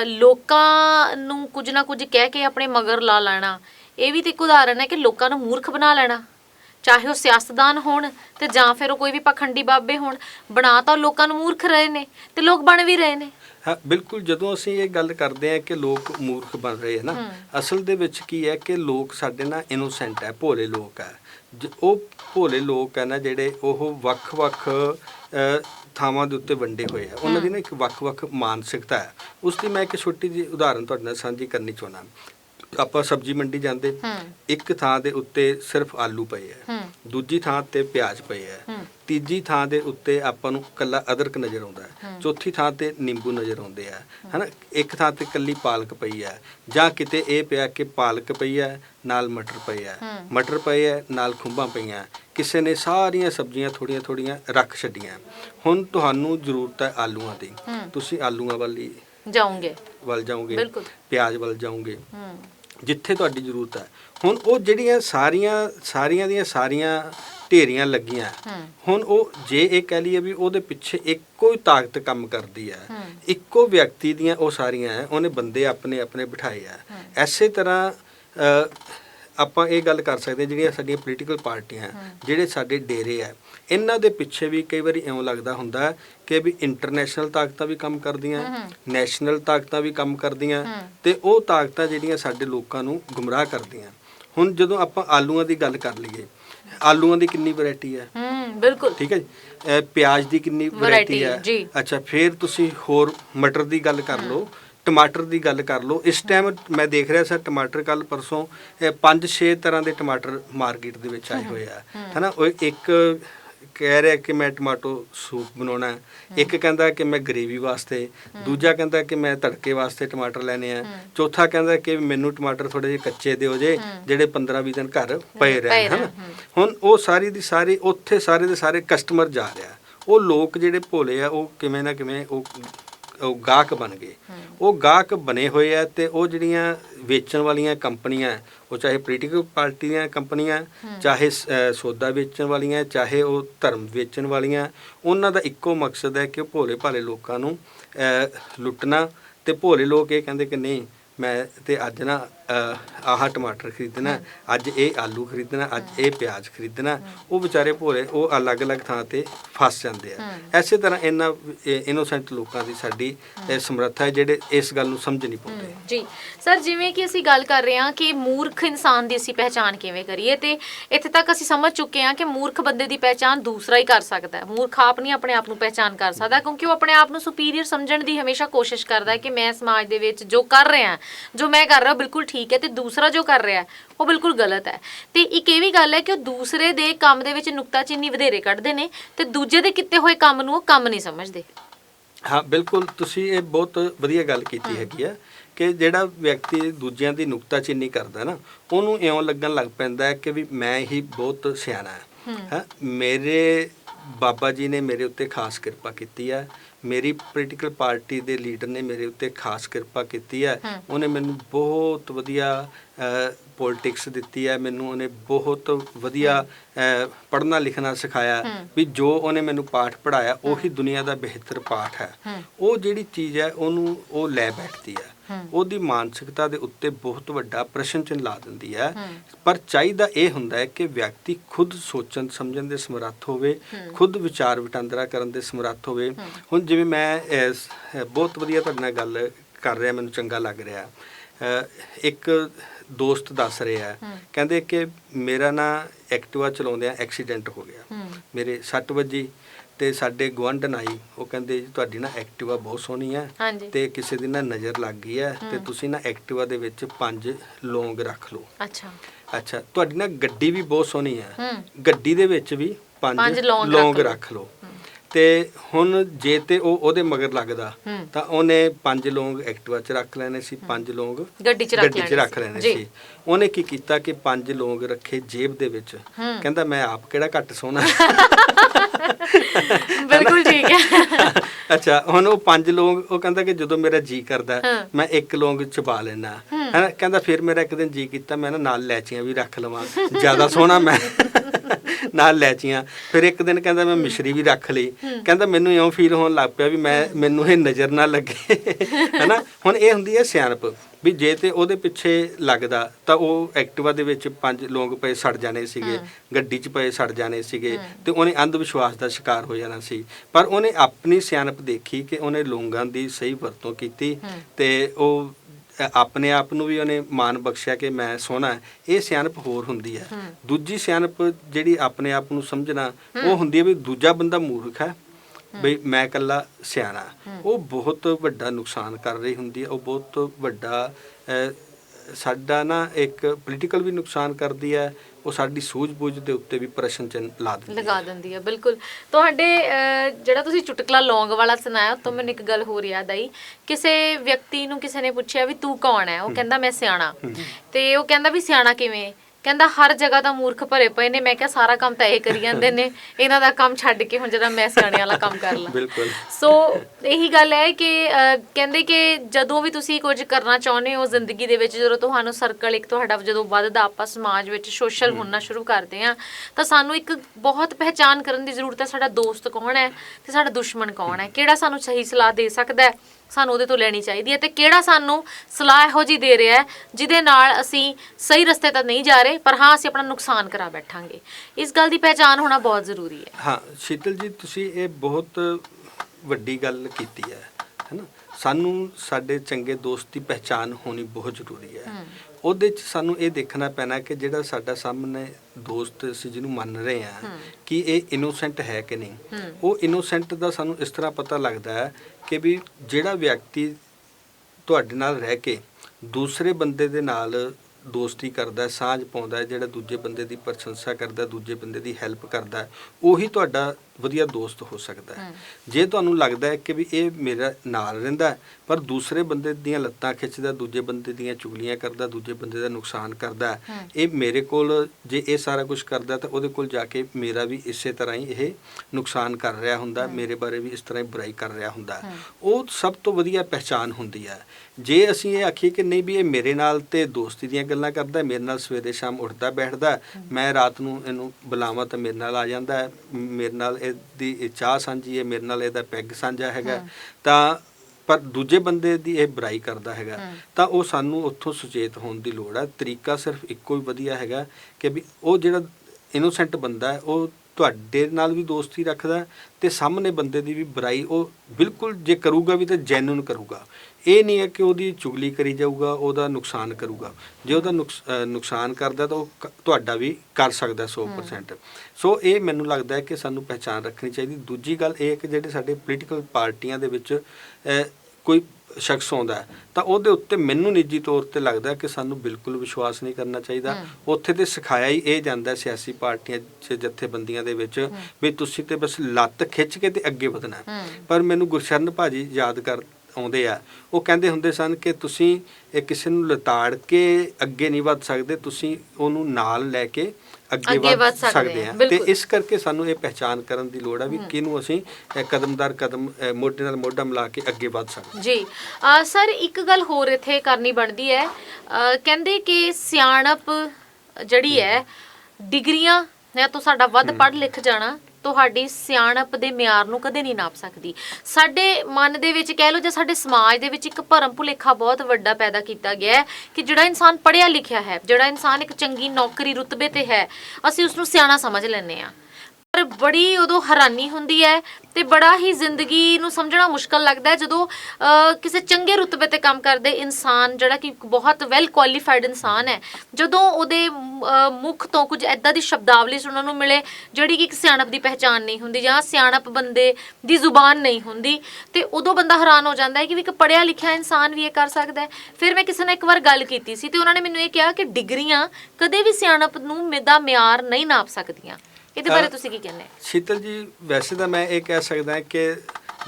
ਲੋਕਾਂ ਨੂੰ ਕੁਝ ਨਾ ਕੁਝ ਕਹਿ ਕੇ ਆਪਣੇ ਮਗਰ ਲਾ ਲੈਣਾ ਇਹ ਵੀ ਤੇ ਇੱਕ ਉਦਾਹਰਣ ਹੈ ਕਿ ਲੋਕਾਂ ਨੂੰ ਮੂਰਖ ਬਣਾ ਲੈਣਾ। ਚਾਹੇ ਉਹ ਸਿਆਸਤਦਾਨ ਹੋਣ ਤੇ ਜਾਂ ਫਿਰ ਉਹ ਕੋਈ ਵੀ ਪਖੰਡੀ ਬਾਬੇ ਹੋਣ ਬਣਾ ਤਾਂ ਲੋਕਾਂ ਨੂੰ ਮੂਰਖ ਰਹੇ ਨੇ ਤੇ ਲੋਕ ਬਣ ਵੀ ਰਹੇ ਨੇ। ਹਾਂ ਬਿਲਕੁਲ ਜਦੋਂ ਅਸੀਂ ਇਹ ਗੱਲ ਕਰਦੇ ਹਾਂ ਕਿ ਲੋਕ ਮੂਰਖ ਬਣ ਰਹੇ ਹੈ ਨਾ ਹਮ। ਅਸਲ ਦੇ ਵਿੱਚ ਕੀ ਹੈ ਕਿ ਲੋਕ ਸਾਡੇ ਨਾਲ ਇਨੋਸੈਂਟ ਹੈ ਭੋਲੇ ਲੋਕ ਹੈ। ਉਹ ਭੋਲੇ ਲੋਕ ਹੈ ਨਾ ਜਿਹੜੇ ਉਹ ਵੱਖ-ਵੱਖ ਥਾਵਾਂ ਦੇ ਉੱਤੇ ਵੰਡੇ ਹੋਏ ਆ ਉਹਨਾਂ ਦੀ ਨਾ ਇੱਕ ਵੱਖ-ਵੱਖ ਮਾਨਸਿਕਤਾ ਹੈ। ਉਸ ਦੀ ਮੈਂ ਇੱਕ ਛੋਟੀ ਜਿਹੀ ਉਦਾਹਰਨ ਤੁਹਾਡੇ ਨਾਲ ਸਾਂਝੀ ਕਰਨੀ ਚਾਹੁੰਦਾ। ਆਪਾਂ ਸਬਜ਼ੀ ਮੰਡੀ ਜਾਂਦੇ ਇੱਕ ਥਾਂ ਦੇ ਉੱਤੇ ਸਿਰਫ ਆਲੂ ਪਏ ਹੂੰ। ਦੂਜੀ ਥਾਂ ਤੇ ਪਿਆਜ਼ ਪਏ ਹੂੰ। ਤੀਜੀ ਥਾਂ ਦੇ ਉੱਤੇ ਆਪਾਂ ਨੂੰ ਕੱਲਾ ਅਦਰਕ ਨਜ਼ਰ ਆਉਂਦਾ ਹੈ। ਚੌਥੀ ਥਾਂ ਤੇ ਨਿੰਬੂ ਨਜ਼ਰ ਆਉਂਦੇ ਆ ਹਨਾ? ਇੱਕ ਥਾਂ ਤੇ ਕੱਲੀ ਪਾਲਕ ਪਈ ਹੈ ਜਾਂ ਕਿਤੇ ਇਹ ਪਿਆ ਕਿ ਪਾਲਕ ਪਈ ਹੈ ਨਾਲ ਮਟਰ ਪਏ ਹਮ। ਮਟਰ ਪਏ ਹੈ ਨਾਲ ਖੁੰਬਾਂ ਪਈਆਂ ਕਿਸੇ ਨੇ ਸਾਰੀਆਂ ਸਬਜ਼ੀਆਂ ਥੋੜੀਆਂ ਥੋੜੀਆਂ ਰੱਖ ਛੱਡੀਆਂ ਹੁਣ ਤੁਹਾਨੂੰ ਜ਼ਰੂਰਤ ਹੈ ਆਲੂਆਂ ਦੀ। ਤੁਸੀਂ ਆਲੂਆਂ ਵੱਲ ਹੀ ਜਾਉਂਗੇ ਵੱਲ ਜਾਓਗੇ। ਪਿਆਜ਼ ਵੱਲ ਜਾਓਗੇ। ਹੂੰ। ਜਿੱਥੇ ਤੁਹਾਡੀ ਜ਼ਰੂਰਤ ਹੈ। ਹੁਣ ਉਹ ਜਿਹੜੀਆਂ ਸਾਰੀਆਂ ਸਾਰੀਆਂ ਦੀਆਂ ਸਾਰੀਆਂ ਢੇਰੀਆਂ ਲੱਗੀਆਂ ਹੁਣ ਉਹ ਜੇ ਇਹ ਕਹਿ ਲਈਏ ਵੀ ਉਹਦੇ ਪਿੱਛੇ ਇੱਕੋ ਹੀ ਤਾਕਤ ਕੰਮ ਕਰਦੀ ਹੈ ਇੱਕੋ ਵਿਅਕਤੀ ਦੀਆਂ ਉਹ ਸਾਰੀਆਂ ਹੈ ਉਹਨੇ ਬੰਦੇ ਆਪਣੇ ਆਪਣੇ ਬਿਠਾਏ ਆ। ਐਸੇ ਤਰ੍ਹਾਂ ਆਪਾਂ ਇਹ ਗੱਲ ਕਰ ਸਕਦੇ ਹਾਂ ਜਿਹੜੀਆਂ ਸਾਡੀਆਂ ਪੋਲੀਟੀਕਲ ਪਾਰਟੀਆਂ ਹੈ। ਜਿਹੜੇ ਸਾਡੇ ਡੇਰੇ ਆ ਇਹਨਾਂ ਦੇ ਪਿੱਛੇ ਵੀ ਕਈ ਵਾਰੀ ਇਉਂ ਲੱਗਦਾ ਹੁੰਦਾ ਹੈ ਕਿ ਵੀ ਇੰਟਰਨੈਸ਼ਨਲ ਤਾਕਤਾਂ ਵੀ ਕੰਮ ਕਰਦੀਆਂ। ਨੈਸ਼ਨਲ ਤਾਕਤਾਂ ਵੀ ਕੰਮ ਕਰਦੀਆਂ। ਤੇ ਉਹ ਤਾਕਤਾਂ ਜਿਹੜੀਆਂ ਸਾਡੇ ਲੋਕਾਂ ਨੂੰ ਗੁੰਮਰਾਹ ਕਰਦੀਆਂ ਹੁਣ ਜਦੋਂ ਆਪਾਂ ਆਲੂਆਂ ਦੀ ਗੱਲ ਕਰ ਲਈਏ ਆਲੂਆਂ ਦੀ ਕਿੰਨੀ ਵੈਰਾਈਟੀ ਹੈ ਹੂੰ ਬਿਲਕੁਲ ਠੀਕ ਹੈ ਜੀ ਅਹ ਪਿਆਜ਼ ਦੀ ਕਿੰਨੀ Variety, ਵੈਰਾਈਟੀ ਹੈ ਜੀ। ਅੱਛਾ ਫਿਰ ਤੁਸੀਂ ਹੋਰ ਮਟਰ ਦੀ ਗੱਲ ਕਰ ਲਓ ਟਮਾਟਰ ਦੀ ਗੱਲ ਕਰ ਲਓ ਇਸ ਟਾਈਮ ਮੈਂ ਦੇਖ ਰਿਹਾ ਸੀ ਟਮਾਟਰ ਕੱਲ ਪਰਸੋਂ 5-6 ਤਰ੍ਹਾਂ ਦੇ ਟਮਾਟਰ ਮਾਰਕੀਟ ਦੇ ਵਿੱਚ ਆਏ ਹੋਏ ਆ। ਹਨਾ ਉਹ ਇੱਕ ਕਹਿ ਰਿਹਾ ਕਿ ਮੈਂ ਟਮਾਟੋ ਸੂਪ ਬਣਾਉਣਾ। ਇੱਕ ਕਹਿੰਦਾ ਕਿ ਮੈਂ ਗ੍ਰੇਵੀ ਵਾਸਤੇ ਦੂਜਾ ਕਹਿੰਦਾ ਕਿ ਮੈਂ ਤੜਕੇ ਵਾਸਤੇ ਟਮਾਟਰ ਲੈਣੇ ਆ ਚੌਥਾ ਕਹਿੰਦਾ ਕਿ ਮੈਨੂੰ ਟਮਾਟਰ ਥੋੜੇ ਜਿਹੇ ਕੱਚੇ ਦਿਓ ਜੇ ਜਿਹੜੇ 15-20 ਦਿਨ ਘਰ ਪਏ ਰਹਿਣ, ਹਨਾ। ਹੁਣ ਉਹ ਸਾਰੀ ਦੀ ਸਾਰੀ ਉੱਥੇ ਸਾਰੇ ਦੇ ਸਾਰੇ ਕਸਟਮਰ ਜਾ ਰਿਹਾ। ਉਹ ਲੋਕ ਜਿਹੜੇ ਭੋਲੇ ਆ ਉਹ ਕਿਵੇਂ ਨਾ ਕਿਵੇਂ ਉਹ ਉਹ ਗਾਹਕ ਬਣ ਗਏ। ਉਹ ਗਾਹਕ ਬਣੇ ਹੋਏ ਆ ਤੇ ਉਹ ਜਿਹੜੀਆਂ ਵੇਚਣ ਵਾਲੀਆਂ ਕੰਪਨੀਆਂ ਉਹ ਚਾਹੇ ਪੋਲੀਟੀਕਲ ਪਾਰਟੀ ਦੀਆਂ ਕੰਪਨੀਆਂ ਚਾਹੇ ਸੌਦਾ ਵੇਚਣ ਵਾਲੀਆਂ ਚਾਹੇ ਉਹ ਧਰਮ ਵੇਚਣ ਵਾਲੀਆਂ ਉਹਨਾਂ ਦਾ ਇੱਕੋ ਮਕਸਦ ਹੈ ਕਿ ਭੋਲੇ ਭਾਲੇ ਲੋਕਾਂ ਨੂੰ ਲੁੱਟਣਾ ਤੇ ਭੋਲੇ ਲੋਕ ਇਹ ਕਹਿੰਦੇ ਕਿ ਨਹੀਂ ਮੈਂ ਤੇ ਅੱਜ ਨਾ ਆਹ ਟਮਾਟਰ ਖਰੀਦਣਾ ਅੱਜ ਇਹ ਆਲੂ ਖਰੀਦਣਾ ਅੱਜ ਇਹ ਪਿਆਜ਼ ਖਰੀਦਣਾ ਉਹ ਵਿਚਾਰੇ ਭੋਲੇ ਉਹ ਅਲੱਗ-ਅਲੱਗ ਥਾਂ ਤੇ ਫਸ ਜਾਂਦੇ ਆ। ਐਸੇ ਤਰ੍ਹਾਂ ਇਹਨਾਂ ਇਨੋਸੈਂਟ ਲੋਕਾਂ ਦੀ ਸਾਡੀ ਸਮਰੱਥਾ ਹੈ ਜਿਹੜੇ ਇਸ ਗੱਲ ਨੂੰ ਸਮਝ ਨਹੀਂ ਪਾਉਂਦੇ। ਜੀ। ਸਰ ਜਿਵੇਂ ਕਿ ਅਸੀਂ ਗੱਲ ਕਰ ਰਹੇ ਹਾਂ ਕਿ ਮੂਰਖ ਇਨਸਾਨ ਦੀ ਅਸੀਂ ਪਹਿਚਾਨ ਕਿਵੇਂ ਕਰੀਏ ਤੇ ਇੱਥੇ ਤੱਕ ਅਸੀਂ ਸਮਝ ਚੁੱਕੇ ਹਾਂ ਕਿ ਮੂਰਖ ਬੰਦੇ ਦੀ ਪਹਿਚਾਨ ਦੂਸਰਾ ਹੀ ਕਰ ਸਕਦਾ ਹੈ। ਮੂਰਖ ਆਪ ਨਹੀਂ ਆਪਣੇ ਆਪ ਨੂੰ ਪਹਿਚਾਨ ਕਰ ਸਕਦਾ ਕਿਉਂਕਿ ਉਹ ਆਪਣੇ ਆਪ ਨੂੰ ਸੁਪੀਰੀਅਰ ਸਮਝਣ ਦੀ ਹਮੇਸ਼ਾ ਕੋਸ਼ਿਸ਼ ਕਰਦਾ ਹੈ ਕਿ ਮੈਂ ਸਮਾਜ ਦੇ ਵਿੱਚ ਜੋ ਕਰ ਰਿਹਾ ਜੋ ਮੈਂ ਕਰ ਰਿਹਾ ਬਿਲਕੁਲ ਠੀਕ ਹੈ ਤੇ ਦੂਸਰਾ ਜੋ ਕਰ ਰਿਹਾ ਹੈ, ਉਹ ਬਿਲਕੁਲ ਗਲਤ ਹੈ। ਤੇ ਇੱਕ ਇਹ ਵੀ ਗੱਲ ਹੈ ਕਿ ਉਹ ਦੂਸਰੇ ਦੇ ਕੰਮ ਦੇ ਵਿੱਚ ਨੁਕਤਾਚੀਨੀ ਵਧੇਰੇ ਕੱਢਦੇ ਨੇ ਤੇ ਦੂਜੇ ਦੇ ਕੀਤੇ ਹੋਏ ਕੰਮ ਨੂੰ ਉਹ ਕੰਮ ਨਹੀਂ ਸਮਝਦੇ। ਹਾਂ ਬਿਲਕੁਲ ਤੁਸੀਂ ਇਹ ਬਹੁਤ ਵਧੀਆ ਗੱਲ ਕੀਤੀ ਹੈਗੀ ਆ ਕਿ ਜਿਹੜਾ ਵਿਅਕਤੀ ਦੂਜਿਆਂ ਦੀ ਨੁਕਤਾਚੀਨੀ ਕਰਦਾ ਨਾ ਉਹਨੂੰ ਇਉਂ ਲੱਗਣ ਲੱਗ ਪੈਂਦਾ ਹੈ ਕਿ ਵੀ ਮੈਂ ਹੀ ਬਹੁਤ ਸਿਆਣਾ ਹਾਂ। ਹਾਂ। ਮੇਰੇ ਬਾਬਾ ਜੀ ਨੇ ਮੇਰੇ ਉੱਤੇ ਖਾਸ ਕਿਰਪਾ ਕੀਤੀ ਹੈ ਮੇਰੀ ਪੋਲੀਟੀਕਲ ਪਾਰਟੀ ਦੇ ਲੀਡਰ ਨੇ ਮੇਰੇ ਉੱਤੇ ਖਾਸ ਕਿਰਪਾ ਕੀਤੀ ਹੈ। ਉਹਨੇ ਮੈਨੂੰ ਬਹੁਤ ਵਧੀਆ ਪੋਲਿਟਿਕਸ ਦਿੱਤੀ ਹੈ। ਮੈਨੂੰ ਉਹਨੇ ਬਹੁਤ ਵਧੀਆ ਪੜ੍ਹਨਾ ਲਿਖਣਾ ਸਿਖਾਇਆ। ਵੀ ਜੋ ਉਹਨੇ ਮੈਨੂੰ ਪਾਠ ਪੜਾਇਆ ਉਹੀ ਦੁਨੀਆ ਦਾ ਬਿਹਤਰ ਪਾਠ ਹੈ। ਉਹ ਜਿਹੜੀ ਚੀਜ਼ ਹੈ ਉਹਨੂੰ ਉਹ ਲੈ ਬੈਠਦੀ ਹੈ। ਉਹਦੀ ਮਾਨਸਿਕਤਾ ਦੇ ਉੱਤੇ ਬਹੁਤ ਵੱਡਾ ਪ੍ਰਸ਼ਨ ਚਿੰਨ੍ਹ ਲਾ ਦਿੰਦੀ ਹੈ। ਪਰ ਚਾਹੀਦਾ ਇਹ ਹੁੰਦਾ ਹੈ ਕਿ ਵਿਅਕਤੀ ਖੁਦ ਸੋਚਣ ਸਮਝਣ ਦੇ ਸਮਰੱਥ ਹੋਵੇ ਖੁਦ ਵਿਚਾਰ ਵਟਾਂਦਰਾ ਕਰਨ ਦੇ ਸਮਰੱਥ ਹੋਵੇ। ਹੁਣ ਜਿਵੇਂ ਮੈਂ ਬਹੁਤ ਵਧੀਆ ਤੁਹਾਡੇ ਨਾਲ ਗੱਲ ਕਰ ਰਿਹਾ ਮੈਨੂੰ ਚੰਗਾ ਲੱਗ ਰਿਹਾ। ਇੱਕ ਦੋਸਤ ਦੱਸ ਰਿਹਾ ਕਹਿੰਦੇ ਕਿ ਮੇਰਾ ਨਾ ਐਕਟਿਵਾ ਚਲਾਉਂਦਿਆਂ ਐਕਸੀਡੈਂਟ ਹੋ ਗਿਆ। ਮੇਰੇ 6 ਵਜੇ। ਤੇ ਸਾਡੇ ਗੁਆਂਢਣ ਆਈ ਉਹ ਕਹਿੰਦੇ ਜੀ ਤੁਹਾਡੀ ਨਾ ਐਕਟਿਵਾ ਬਹੁਤ ਸੋਹਣੀ ਹੈ ਹਾਂਜੀ। ਤੇ ਕਿਸੇ ਦੀ ਨਾ ਨਜ਼ਰ ਲੱਗ ਗਈ ਹੈ ਤੇ ਤੁਸੀਂ ਨਾ ਐਕਟਿਵਾ ਦੇ ਵਿੱਚ ਪੰਜ ਲੌਂਗ ਰੱਖ ਲਓ। ਅੱਛਾ। ਅੱਛਾ ਤੁਹਾਡੀ ਨਾ ਗੱਡੀ ਵੀ ਬਹੁਤ ਸੋਹਣੀ ਹੈ। ਹੂੰ। ਗੱਡੀ ਦੇ ਵਿੱਚ ਵੀ ਪੰਜ ਪੰਜ ਲੌਂਗ ਲੌਂਗ ਰੱਖ ਲਓ। ਰੱਖ ਲਓ। ਤੇ ਹੁਣ ਜੇ ਤੇ ਉਹ ਉਹਦੇ ਮਗਰ ਲੱਗਦਾ ਹੂੰ। ਤਾਂ ਉਹਨੇ ਪੰਜ ਲੌਂਗ ਐਕਟਿਵਾ 'ਚ ਰੱਖ ਲੈਣੇ ਸੀ ਪੰਜ ਲੌਂਗ ਗੱਡੀ 'ਚ ਰੱਖ ਗੱਡੀ 'ਚ ਲੈਣੇ ਰੱਖ ਸੀ। ਲੈਣੇ ਜੀ। ਸੀ ਉਹਨੇ ਕੀ ਕੀਤਾ ਕਿ ਪੰਜ ਲੌਂਗ ਰੱਖੇ ਜੇਬ ਦੇ ਵਿੱਚ ਹੂੰ। ਕਹਿੰਦਾ ਮੈਂ ਆਪ ਕਿਹੜਾ ਘੱਟ ਸੋਹਣਾ ਬਿਲਕੁਲ ਠੀਕ ਹੈ ਅੱਛਾ ਹੁਣ ਉਹ ਪੰਜ ਲੋਗ ਉਹ ਕਹਿੰਦਾ ਕਿ ਜਦੋਂ ਮੇਰਾ ਜੀ ਕਰਦਾ ਹਾਂ। ਮੈਂ ਇੱਕ ਲੌਂਗ ਚਬਾ ਲੈਣਾ ਹੈਨਾ ਕਹਿੰਦਾ ਫਿਰ ਮੇਰਾ ਇੱਕ ਦਿਨ ਜੀ ਕੀਤਾ ਮੈਂ ਨਾ ਨਾਲ ਲੈਚੀਆਂ ਵੀ ਰੱਖ ਲਵਾਂ ਜ਼ਿਆਦਾ ਸੋਹਣਾ ਮੈਂ ਨਾਲ ਲੈਚੀਆਂ ਫਿਰ ਇੱਕ ਦਿਨ ਕਹਿੰਦਾ ਮੈਂ ਮਿਸ਼ਰੀ ਵੀ ਰੱਖ ਲਈ। ਕਹਿੰਦਾ ਮੈਨੂੰ ਇਉਂ ਫੀਲ ਹੋਣ ਲੱਗ ਪਿਆ ਵੀ ਮੈਂ ਮੈਨੂੰ ਇਹ ਨਜ਼ਰ ਨਾ ਲੱਗੇ। ਹੈਨਾ? ਹੁਣ ਇਹ ਹੁੰਦੀ ਹੈ ਸਿਆਣਪ ਵੀ ਜੇ ਤੇ ਉਹਦੇ ਪਿੱਛੇ ਲੱਗਦਾ ਤਾਂ ਉਹ ਐਕਟਿਵਾ ਦੇ ਵਿੱਚ ਪੰਜ ਲੋਕ ਪਏ ਸੜ ਜਾਣੇ ਸੀਗੇ ਗੱਡੀ 'ਚ ਪਏ ਸੜ ਜਾਣੇ ਸੀਗੇ ਤੇ ਉਹਨੇ ਅੰਧ ਵਿਸ਼ਵਾਸ ਦਾ ਸ਼ਿਕਾਰ ਹੋ ਜਾਣਾ ਸੀ। ਪਰ ਉਹਨੇ ਆਪਣੀ ਸਿਆਣਪ ਦੇਖੀ ਕਿ ਉਹਨੇ ਲੋਕਾਂ ਦੀ ਸਹੀ ਵਰਤੋਂ ਕੀਤੀ ਤੇ ਉਹ ਆਪਣੇ ਆਪ ਨੂੰ ਵੀ ਉਹਨੇ ਮਾਣ ਬਖਸ਼ਿਆ ਕਿ ਮੈਂ ਸੋਹਣਾ। ਇਹ ਸਿਆਣਪ ਹੋਰ ਹੁੰਦੀ ਹੈ। ਦੂਜੀ ਸਿਆਣਪ ਜਿਹੜੀ ਆਪਣੇ ਆਪ ਨੂੰ ਸਮਝਣਾ ਉਹ ਹੁੰਦੀ ਹੈ ਵੀ ਦੂਜਾ ਬੰਦਾ ਮੂਰਖ ਹੈ ਬਈ ਮੈਂ ਇਕੱਲਾ ਸਿਆਣਾ। ਉਹ ਬਹੁਤ ਵੱਡਾ ਨੁਕਸਾਨ ਕਰ ਰਹੀ ਹੁੰਦੀ ਹੈ। ਉਹ ਬਹੁਤ ਵੱਡਾ ਸਾਡਾ ਨਾ ਇੱਕ ਪੋਲੀਟੀਕਲ ਵੀ ਨੁਕਸਾਨ ਕਰਦੀ ਹੈ ਉਹ ਸਾਡੀ ਸੂਝ-ਬੂਝ ਦੇ ਉੱਤੇ ਵੀ ਪ੍ਰਸ਼ਨ ਚਿੰਨ੍ਹ ਲਾ ਦਿੰਦੀ ਹੈ। ਲਗਾ ਦਿੰਦੀ ਹੈ ਬਿਲਕੁਲ। ਤੁਹਾਡੇ ਜਿਹੜਾ ਤੁਸੀਂ ਚੁਟਕਲਾ ਲੌਂਗ ਵਾਲਾ ਸੁਣਾਇਆ ਤੋਂ ਮੈਨੂੰ ਇੱਕ ਗੱਲ ਹੋਰ ਯਾਦ ਆਈ। ਕਿਸੇ ਵਿਅਕਤੀ ਨੂੰ ਕਿਸੇ ਨੇ ਪੁੱਛਿਆ ਵੀ ਤੂੰ ਕੌਣ ਹੈ? ਉਹ ਕਹਿੰਦਾ ਮੈਂ ਸਿਆਣਾ। ਤੇ ਉਹ ਕਹਿੰਦਾ ਵੀ ਸਿਆਣਾ ਕਿਵੇਂ? ਕਹਿੰਦਾ ਹਰ ਜਗ੍ਹਾ ਤਾਂ ਮੂਰਖ ਭਰੇ ਪਏ ਨੇ। ਮੈਂ ਕਿਹਾ ਸਾਰਾ ਕੰਮ ਤਾਂ ਇਹ ਕਰੀ ਜਾਂਦੇ ਨੇ। ਇਹਨਾਂ ਦਾ ਕੰਮ ਛੱਡ ਕੇ ਹੁਣ ਜਿਹੜਾ ਮੈਂ ਸਿਆਣੇ ਵਾਲਾ ਕੰਮ ਕਰ ਲਾਂ। ਬਿਲਕੁਲ। ਸੋ ਇਹੀ ਗੱਲ ਹੈ ਕਿ ਕਹਿੰਦੇ ਕਿ ਜਦੋਂ ਵੀ ਤੁਸੀਂ ਕੁਝ ਕਰਨਾ ਚਾਹੁੰਦੇ ਹੋ ਜ਼ਿੰਦਗੀ ਦੇ ਵਿੱਚ ਜਦੋਂ ਤੁਹਾਨੂੰ ਸਰਕਲ ਇੱਕ ਤੁਹਾਡਾ ਜਦੋਂ ਵੱਧਦਾ ਆਪਾਂ ਸਮਾਜ ਵਿੱਚ ਸੋਸ਼ਲ ਹੋਣਾ ਸ਼ੁਰੂ ਕਰਦੇ ਆ ਤਾਂ ਸਾਨੂੰ ਇੱਕ ਬਹੁਤ ਪਹਿਚਾਨ ਕਰਨ ਦੀ ਜ਼ਰੂਰਤ ਹੈ ਸਾਡਾ ਦੋਸਤ ਕੌਣ ਹੈ ਤੇ ਸਾਡਾ ਦੁਸ਼ਮਣ ਕੌਣ ਹੈ? ਕਿਹੜਾ ਸਾਨੂੰ ਸਹੀ ਸਲਾਹ ਦੇ ਸਕਦਾ ਹੈ? ਸਾਨੂੰ ਉਹਦੇ ਤੋਂ ਲੈਣੀ ਚਾਹੀਦੀ ਹੈ ਤੇ ਕਿਹੜਾ ਸਾਨੂੰ ਸਲਾਹ ਇਹੋ ਜੀ ਦੇ ਰਿਹਾ ਹੈ ਜਿਹਦੇ ਨਾਲ ਅਸੀਂ ਸਹੀ ਰਸਤੇ ਤਾਂ ਨਹੀਂ ਜਾ ਰਹੇ ਪਰ ਹਾਂ ਅਸੀਂ ਆਪਣਾ ਨੁਕਸਾਨ ਕਰਾ ਬੈਠਾਂਗੇ। ਇਸ ਗੱਲ ਦੀ ਪਹਿਚਾਨ ਹੋਣਾ ਬਹੁਤ ਜ਼ਰੂਰੀ ਹੈ। ਹਾਂ ਸ਼ੀਤਲ ਜੀ ਤੁਸੀਂ ਇਹ ਬਹੁਤ ਵੱਡੀ ਗੱਲ ਕੀਤੀ ਹੈ ਹੈਨਾ ਸਾਨੂੰ ਸਾਡੇ ਚੰਗੇ ਦੋਸਤ ਦੀ ਪਹਿਚਾਨ ਹੋਣੀ ਬਹੁਤ ਜ਼ਰੂਰੀ ਹੈ। ਉਹਦੇ ਚ ਸਾਨੂੰ ਇਹ ਦੇਖਣਾ ਪੈਣਾ ਕਿ ਜਿਹੜਾ ਸਾਡਾ ਸਾਹਮਣੇ ਦੋਸਤ ਅਸੀਂ ਜਿਹਨੂੰ ਮੰਨ ਰਹੇ ਆ ਕਿ ਇਹ ਇਨੋਸੈਂਟ ਹੈ ਕਿ ਨਹੀਂ। ਉਹ ਇਨੋਸੈਂਟ ਦਾ ਸਾਨੂੰ ਇਸ ਤਰ੍ਹਾਂ ਪਤਾ ਲੱਗਦਾ ਹੈ ਕਿ ਵੀ ਜਿਹੜਾ ਵਿਅਕਤੀ ਤੁਹਾਡੇ ਨਾਲ ਰਹਿ ਕੇ ਦੂਸਰੇ ਬੰਦੇ ਦੇ ਨਾਲ ਦੋਸਤੀ ਕਰਦਾ ਹੈ, ਸਾਂਝ ਪਾਉਂਦਾ ਹੈ, ਜਿਹੜਾ ਦੂਜੇ ਬੰਦੇ ਦੀ ਪ੍ਰਸ਼ੰਸਾ ਕਰਦਾ ਹੈ, ਦੂਜੇ ਬੰਦੇ ਦੀ ਹੈਲਪ ਕਰਦਾ ਹੈ, ਉਹੀ ਤੁਹਾਡਾ ਵਧੀਆ ਦੋਸਤ ਹੋ ਸਕਦਾ ਹੈ। ਜੇ ਤੁਹਾਨੂੰ ਲੱਗਦਾ ਹੈ ਕਿ ਵੀ ਇਹ ਮੇਰਾ ਨਾਲ ਰਹਿੰਦਾ ਹੈ, ਪਰ ਦੂਸਰੇ ਬੰਦੇ ਦੀਆਂ ਲੱਤਾਂ ਖਿੱਚਦਾ ਦੂਜੇ ਬੰਦੇ ਦੀਆਂ ਚੁਗਲੀਆਂ ਕਰਦਾ ਦੂਜੇ ਬੰਦੇ ਦਾ ਨੁਕਸਾਨ ਕਰਦਾ ਹੈ। ਇਹ ਮੇਰੇ ਕੋਲ ਜੇ ਇਹ ਸਾਰਾ ਕੁਝ ਕਰਦਾ ਤਾਂ ਉਹਦੇ ਕੋਲ ਜਾ ਕੇ ਮੇਰਾ ਵੀ ਇਸੇ ਤਰ੍ਹਾਂ ਹੀ ਇਹ ਨੁਕਸਾਨ ਕਰ ਰਿਹਾ ਹੁੰਦਾ ਮੇਰੇ ਬਾਰੇ ਵੀ ਇਸ ਤਰ੍ਹਾਂ ਹੀ ਬੁਰਾਈ ਕਰ ਰਿਹਾ ਹੁੰਦਾ। ਉਹ ਸਭ ਤੋਂ ਵਧੀਆ ਪਹਿਚਾਨ ਹੁੰਦੀ ਹੈ ਜੇ ਅਸੀਂ ਇਹ ਆਖੀਏ ਕਿ ਨਹੀਂ ਵੀ ਇਹ ਮੇਰੇ ਨਾਲ ਤੇ ਦੋਸਤੀ ਦੀਆਂ ਗੱਲਾਂ ਕਰਦਾ ਮੇਰੇ ਨਾਲ ਸਵੇਰੇ ਸ਼ਾਮ ਉੱਠਦਾ ਬੈਠਦਾ ਮੈਂ ਰਾਤ ਨੂੰ ਇਹਨੂੰ ਬੁਲਾਵਾਂ ਤਾਂ ਮੇਰੇ ਨਾਲ ਆ ਜਾਂਦਾ ਮੇਰੇ ਨਾਲ ਇਹਦੀ ਇਹ ਚਾਹ ਸਾਂਝੀ ਹੈ ਮੇਰੇ ਨਾਲ ਇਹਦਾ ਪੈਗ ਸਾਂਝਾ ਹੈਗਾ। ਤਾਂ ਪਰ ਦੂਜੇ ਬੰਦੇ ਦੀ ਇਹ ਬੁਰਾਈ ਕਰਦਾ ਹੈਗਾ। ਤਾਂ ਉਹ ਸਾਨੂੰ ਉੱਥੋਂ ਸੁਚੇਤ ਹੋਣ ਦੀ ਲੋੜ ਹੈ ਤਰੀਕਾ ਸਿਰਫ ਇੱਕੋ ਹੀ ਵਧੀਆ ਹੈਗਾ ਕਿ ਵੀ ਉਹ ਜਿਹੜਾ ਇਨੋਸੈਂਟ ਬੰਦਾ ਹੈ ਉਹ ਤੁਹਾਡੇ ਨਾਲ ਵੀ ਦੋਸਤੀ ਰੱਖਦਾ ਤੇ ਸਾਹਮਣੇ ਬੰਦੇ ਦੀ ਵੀ ਬੁਰਾਈ ਉਹ ਬਿਲਕੁਲ ਜੇ ਕਰੂਗਾ ਵੀ ਤਾਂ ਜੈਨੂਨ ਕਰੂਗਾ। ਇਹ ਨਹੀਂ ਹੈ ਕਿ ਉਹਦੀ ਚੁਗਲੀ ਕਰੀ ਜਾਊਗਾ ਉਹਦਾ ਨੁਕਸਾਨ ਕਰੂਗਾ। ਜੇ ਉਹਦਾ ਨੁਕਸਾਨ ਕਰਦਾ ਤਾਂ ਉਹ ਤੁਹਾਡਾ ਵੀ ਕਰ ਸਕਦਾ 100% ਸੋ ਇਹ ਮੈਨੂੰ ਲੱਗਦਾ ਹੈ ਕਿ ਸਾਨੂੰ ਪਹਿਚਾਨ ਰੱਖਣੀ ਚਾਹੀਦੀ। ਦੂਜੀ ਗੱਲ ਇਹ ਹੈ ਕਿ ਜਿਹੜੇ ਸਾਡੇ ਪੋਲੀਟੀਕਲ ਪਾਰਟੀਆਂ ਦੇ ਵਿੱਚ ਕੋਈ ਸ਼ਖਸ ਆਉਂਦਾ ਤਾਂ ਉਹਦੇ ਉੱਤੇ ਮੈਨੂੰ ਨਿੱਜੀ ਤੌਰ ਤੇ ਲੱਗਦਾ ਕਿ ਸਾਨੂੰ ਬਿਲਕੁਲ ਵਿਸ਼ਵਾਸ ਨਹੀਂ ਕਰਨਾ ਚਾਹੀਦਾ। ਉੱਥੇ ਤੇ ਸਿਖਾਇਆ ਹੀ ਇਹ ਜਾਂਦਾ ਸਿਆਸੀ ਪਾਰਟੀਆਂ 'ਚ ਜਥੇਬੰਦੀਆਂ ਦੇ ਵਿੱਚ ਵੀ ਤੁਸੀਂ ਤੇ ਬਸ ਲੱਤ ਖਿੱਚ ਕੇ ਤੇ ਅੱਗੇ ਵਧਣਾ। ਪਰ ਮੈਨੂੰ ਗੁਰਸ਼ਰਨ ਭਾਜੀ ਯਾਦ ਕਰ ਆਉਂਦੇ ਆ ਉਹ ਕਹਿੰਦੇ ਹੁੰਦੇ ਸਨ ਕਿ ਤੁਸੀਂ ਇਹ ਕਿਸੇ ਨੂੰ ਲਤਾੜ ਕੇ ਅੱਗੇ ਨਹੀਂ ਵੱਧ ਸਕਦੇ ਤੁਸੀਂ ਉਹਨੂੰ ਨਾਲ ਲੈ ਕੇ ਅੱਗੇ ਵੱਧ ਸਕਦੇ ਆ ਤੇ। ਇਸ ਕਰਕੇ ਸਾਨੂੰ ਇਹ ਪਹਿਚਾਨ ਕਰਨ ਦੀ ਲੋੜ ਆ ਵੀ ਕਿਹਨੂੰ ਅਸੀਂ ਕਦਮਦਾਰ ਕਦਮ ਮੋਢੇ ਨਾਲ ਮੋਢਾ ਮਿਲਾ ਕੇ ਅੱਗੇ ਵੱਧ ਸਕਦੇ ਜੀ। ਸਰ ਇੱਕ ਗੱਲ ਹੋਰ ਇੱਥੇ ਕਰਨੀ ਬਣਦੀ ਹੈ। ਕਹਿੰਦੇ ਕਿ ਸਿਆਣਪ ਜਿਹੜੀ ਹੈ। ਡਿਗਰੀਆਂ ਜਾਂ ਤਾਂ ਸਾਡਾ ਵੱਧ ਪੜ੍ਹ ਲਿਖ ਜਾਣਾ ਤੁਹਾਡੀ ਸਿਆਣਪ ਦੇ ਮਿਆਰ ਨੂੰ ਕਦੇ ਨਹੀਂ ਨਾਪ ਸਕਦੀ। ਸਾਡੇ ਮਨ ਦੇ ਵਿੱਚ ਕਹਿ ਲਓ ਜਾਂ ਸਾਡੇ ਸਮਾਜ ਦੇ ਵਿੱਚ ਇੱਕ ਭਰਮ ਭੁਲੇਖਾ ਬਹੁਤ ਵੱਡਾ ਪੈਦਾ ਕੀਤਾ ਗਿਆ ਹੈ ਕਿ ਜਿਹੜਾ ਇਨਸਾਨ ਪੜ੍ਹਿਆ ਲਿਖਿਆ ਹੈ, ਜਿਹੜਾ ਇਨਸਾਨ ਇੱਕ ਚੰਗੀ ਨੌਕਰੀ ਰੁਤਬੇ ਤੇ ਹੈ, ਅਸੀਂ ਉਸ ਨੂੰ ਸਿਆਣਾ ਸਮਝ ਲੈਂਦੇ ਆ ਪਰ ਬੜੀ ਉਦੋਂ ਹੈਰਾਨੀ ਹੁੰਦੀ ਹੈ ਤੇ ਬੜਾ ਹੀ ਜ਼ਿੰਦਗੀ ਨੂੰ ਸਮਝਣਾ ਮੁਸ਼ਕਲ ਲੱਗਦਾ ਹੈ ਜਦੋਂ ਕਿਸੇ ਚੰਗੇ ਰੁਤਬੇ ਤੇ ਕੰਮ ਕਰਦੇ ਇਨਸਾਨ ਜਿਹੜਾ ਕਿ ਬਹੁਤ ਵੈਲ ਕੁਆਲੀਫਾਈਡ ਇਨਸਾਨ ਹੈ ਜਦੋਂ ਉਹਦੇ ਅਹ, ਮੁਖ ਤੋਂ ਕੁਝ ਐਦਾਂ ਦੀ ਸ਼ਬਦਾਵਲੀ ਸੁਣਨ ਨੂੰ ਮਿਲੇ ਜਿਹੜੀ ਕਿ ਇੱਕ ਸਿਆਣਪ ਦੀ ਪਹਿਚਾਨ ਨਹੀਂ ਹੁੰਦੀ ਜਾਂ ਸਿਆਣਪ ਬੰਦੇ ਦੀ ਜ਼ੁਬਾਨ ਨਹੀਂ ਹੁੰਦੀ ਤੇ ਉਦੋਂ ਬੰਦਾ ਹੈਰਾਨ ਹੋ ਜਾਂਦਾ ਹੈ ਕਿ ਵੀ ਇੱਕ ਪੜਿਆ ਲਿਖਿਆ ਇਨਸਾਨ ਵੀ ਇਹ ਕਰ ਸਕਦਾ ਹੈ। ਫਿਰ ਮੈਂ ਕਿਸੇ ਨਾਲ ਇੱਕ ਵਾਰ ਗੱਲ ਕੀਤੀ ਸੀ ਤੇ ਉਹਨਾਂ ਨੇ ਮੈਨੂੰ ਇਹ ਕਿਹਾ ਕਿ ਡਿਗਰੀਆਂ ਕਦੇ ਵੀ ਸਿਆਣਪ ਨੂੰ ਮਿਦਾ ਮਿਆਰ ਨਹੀਂ ਨਾਪ ਸਕਦੀਆਂ। ਇਹਦੇ ਬਾਰੇ ਤੁਸੀਂ ਕੀ ਕਹਿੰਦੇ? ਸ਼ੀਤਲ ਜੀ ਵੈਸੇ ਤਾਂ ਮੈਂ ਇਹ ਕਹਿ ਸਕਦਾ ਕਿ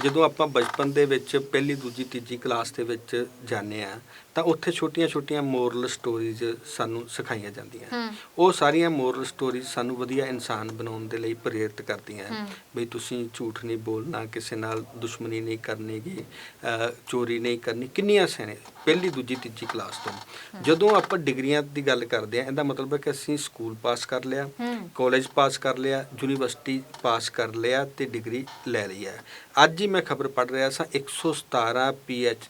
ਜਦੋਂ ਆਪਾਂ ਬਚਪਨ ਦੇ ਵਿੱਚ ਪਹਿਲੀ ਦੂਜੀ ਤੀਜੀ ਕਲਾਸ ਦੇ ਵਿੱਚ ਜਾਂਦੇ ਆ ਤਾਂ ਉੱਥੇ ਛੋਟੀਆਂ-ਛੋਟੀਆਂ ਮੋਰਲ ਸਟੋਰੀਜ਼ ਸਾਨੂੰ ਸਿਖਾਈਆਂ ਜਾਂਦੀਆਂ ਉਹ ਸਾਰੀਆਂ ਮੋਰਲ ਸਟੋਰੀਜ਼ ਸਾਨੂੰ ਵਧੀਆ ਇਨਸਾਨ ਬਣਾਉਣ ਦੇ ਲਈ ਪ੍ਰੇਰਿਤ ਕਰਦੀਆਂ। ਵੀ ਤੁਸੀਂ ਝੂਠ ਨਹੀਂ ਬੋਲਣਾ ਕਿਸੇ ਨਾਲ ਦੁਸ਼ਮਣੀ ਨਹੀਂ ਕਰਨੀਗੀ ਅਹ ਚੋਰੀ ਨਹੀਂ ਕਰਨੀ ਕਿੰਨੀਆਂ ਸੈਨੇ ਪਹਿਲੀ ਦੂਜੀ ਤੀਜੀ ਕਲਾਸ ਤੋਂ। ਜਦੋਂ ਆਪਾਂ ਡਿਗਰੀਆਂ ਦੀ ਗੱਲ ਕਰਦੇ ਆ ਇਹਦਾ ਮਤਲਬ ਹੈ ਕਿ ਅਸੀਂ ਸਕੂਲ ਪਾਸ ਕਰ ਲਿਆ ਕਾਲਜ ਪਾਸ ਕਰ ਲਿਆ ਯੂਨੀਵਰਸਿਟੀ ਪਾਸ ਕਰ ਲਿਆ ਤੇ ਡਿਗਰੀ ਲੈ ਲਈ ਹੈ। ਅੱਜ ਹੀ ਮੈਂ ਖਬਰ ਪੜ੍ਹ ਰਿਹਾ ਸਾਂ 117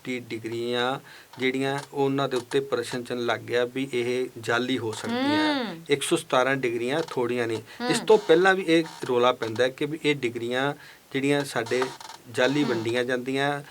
ਡੀ ਡਿਗਰੀਆਂ ਜਿਹੜੀਆਂ ਉਹਨਾਂ ਦੇ ਉੱਤੇ ਪ੍ਰਸ਼ਨ ਚਿੰਨ੍ਹ ਲੱਗ ਗਿਆ ਵੀ ਇਹ ਜਾਲੀ ਹੋ ਸਕਦੀਆਂ ਹਮ। 117 ਡਿਗਰੀਆਂ ਥੋੜੀਆਂ ਨਹੀਂ ਇਸ। ਤੋਂ ਪਹਿਲਾਂ ਵੀ ਇਹ ਰੋਲਾ ਪੈਂਦਾ ਕਿ ਵੀ ਇਹ ਡਿਗਰੀਆਂ ਜਿਹੜੀਆਂ ਸਾਡੇ ਜਾਲੀ ਵੰਡੀਆਂ ਜਾਂਦੀਆਂ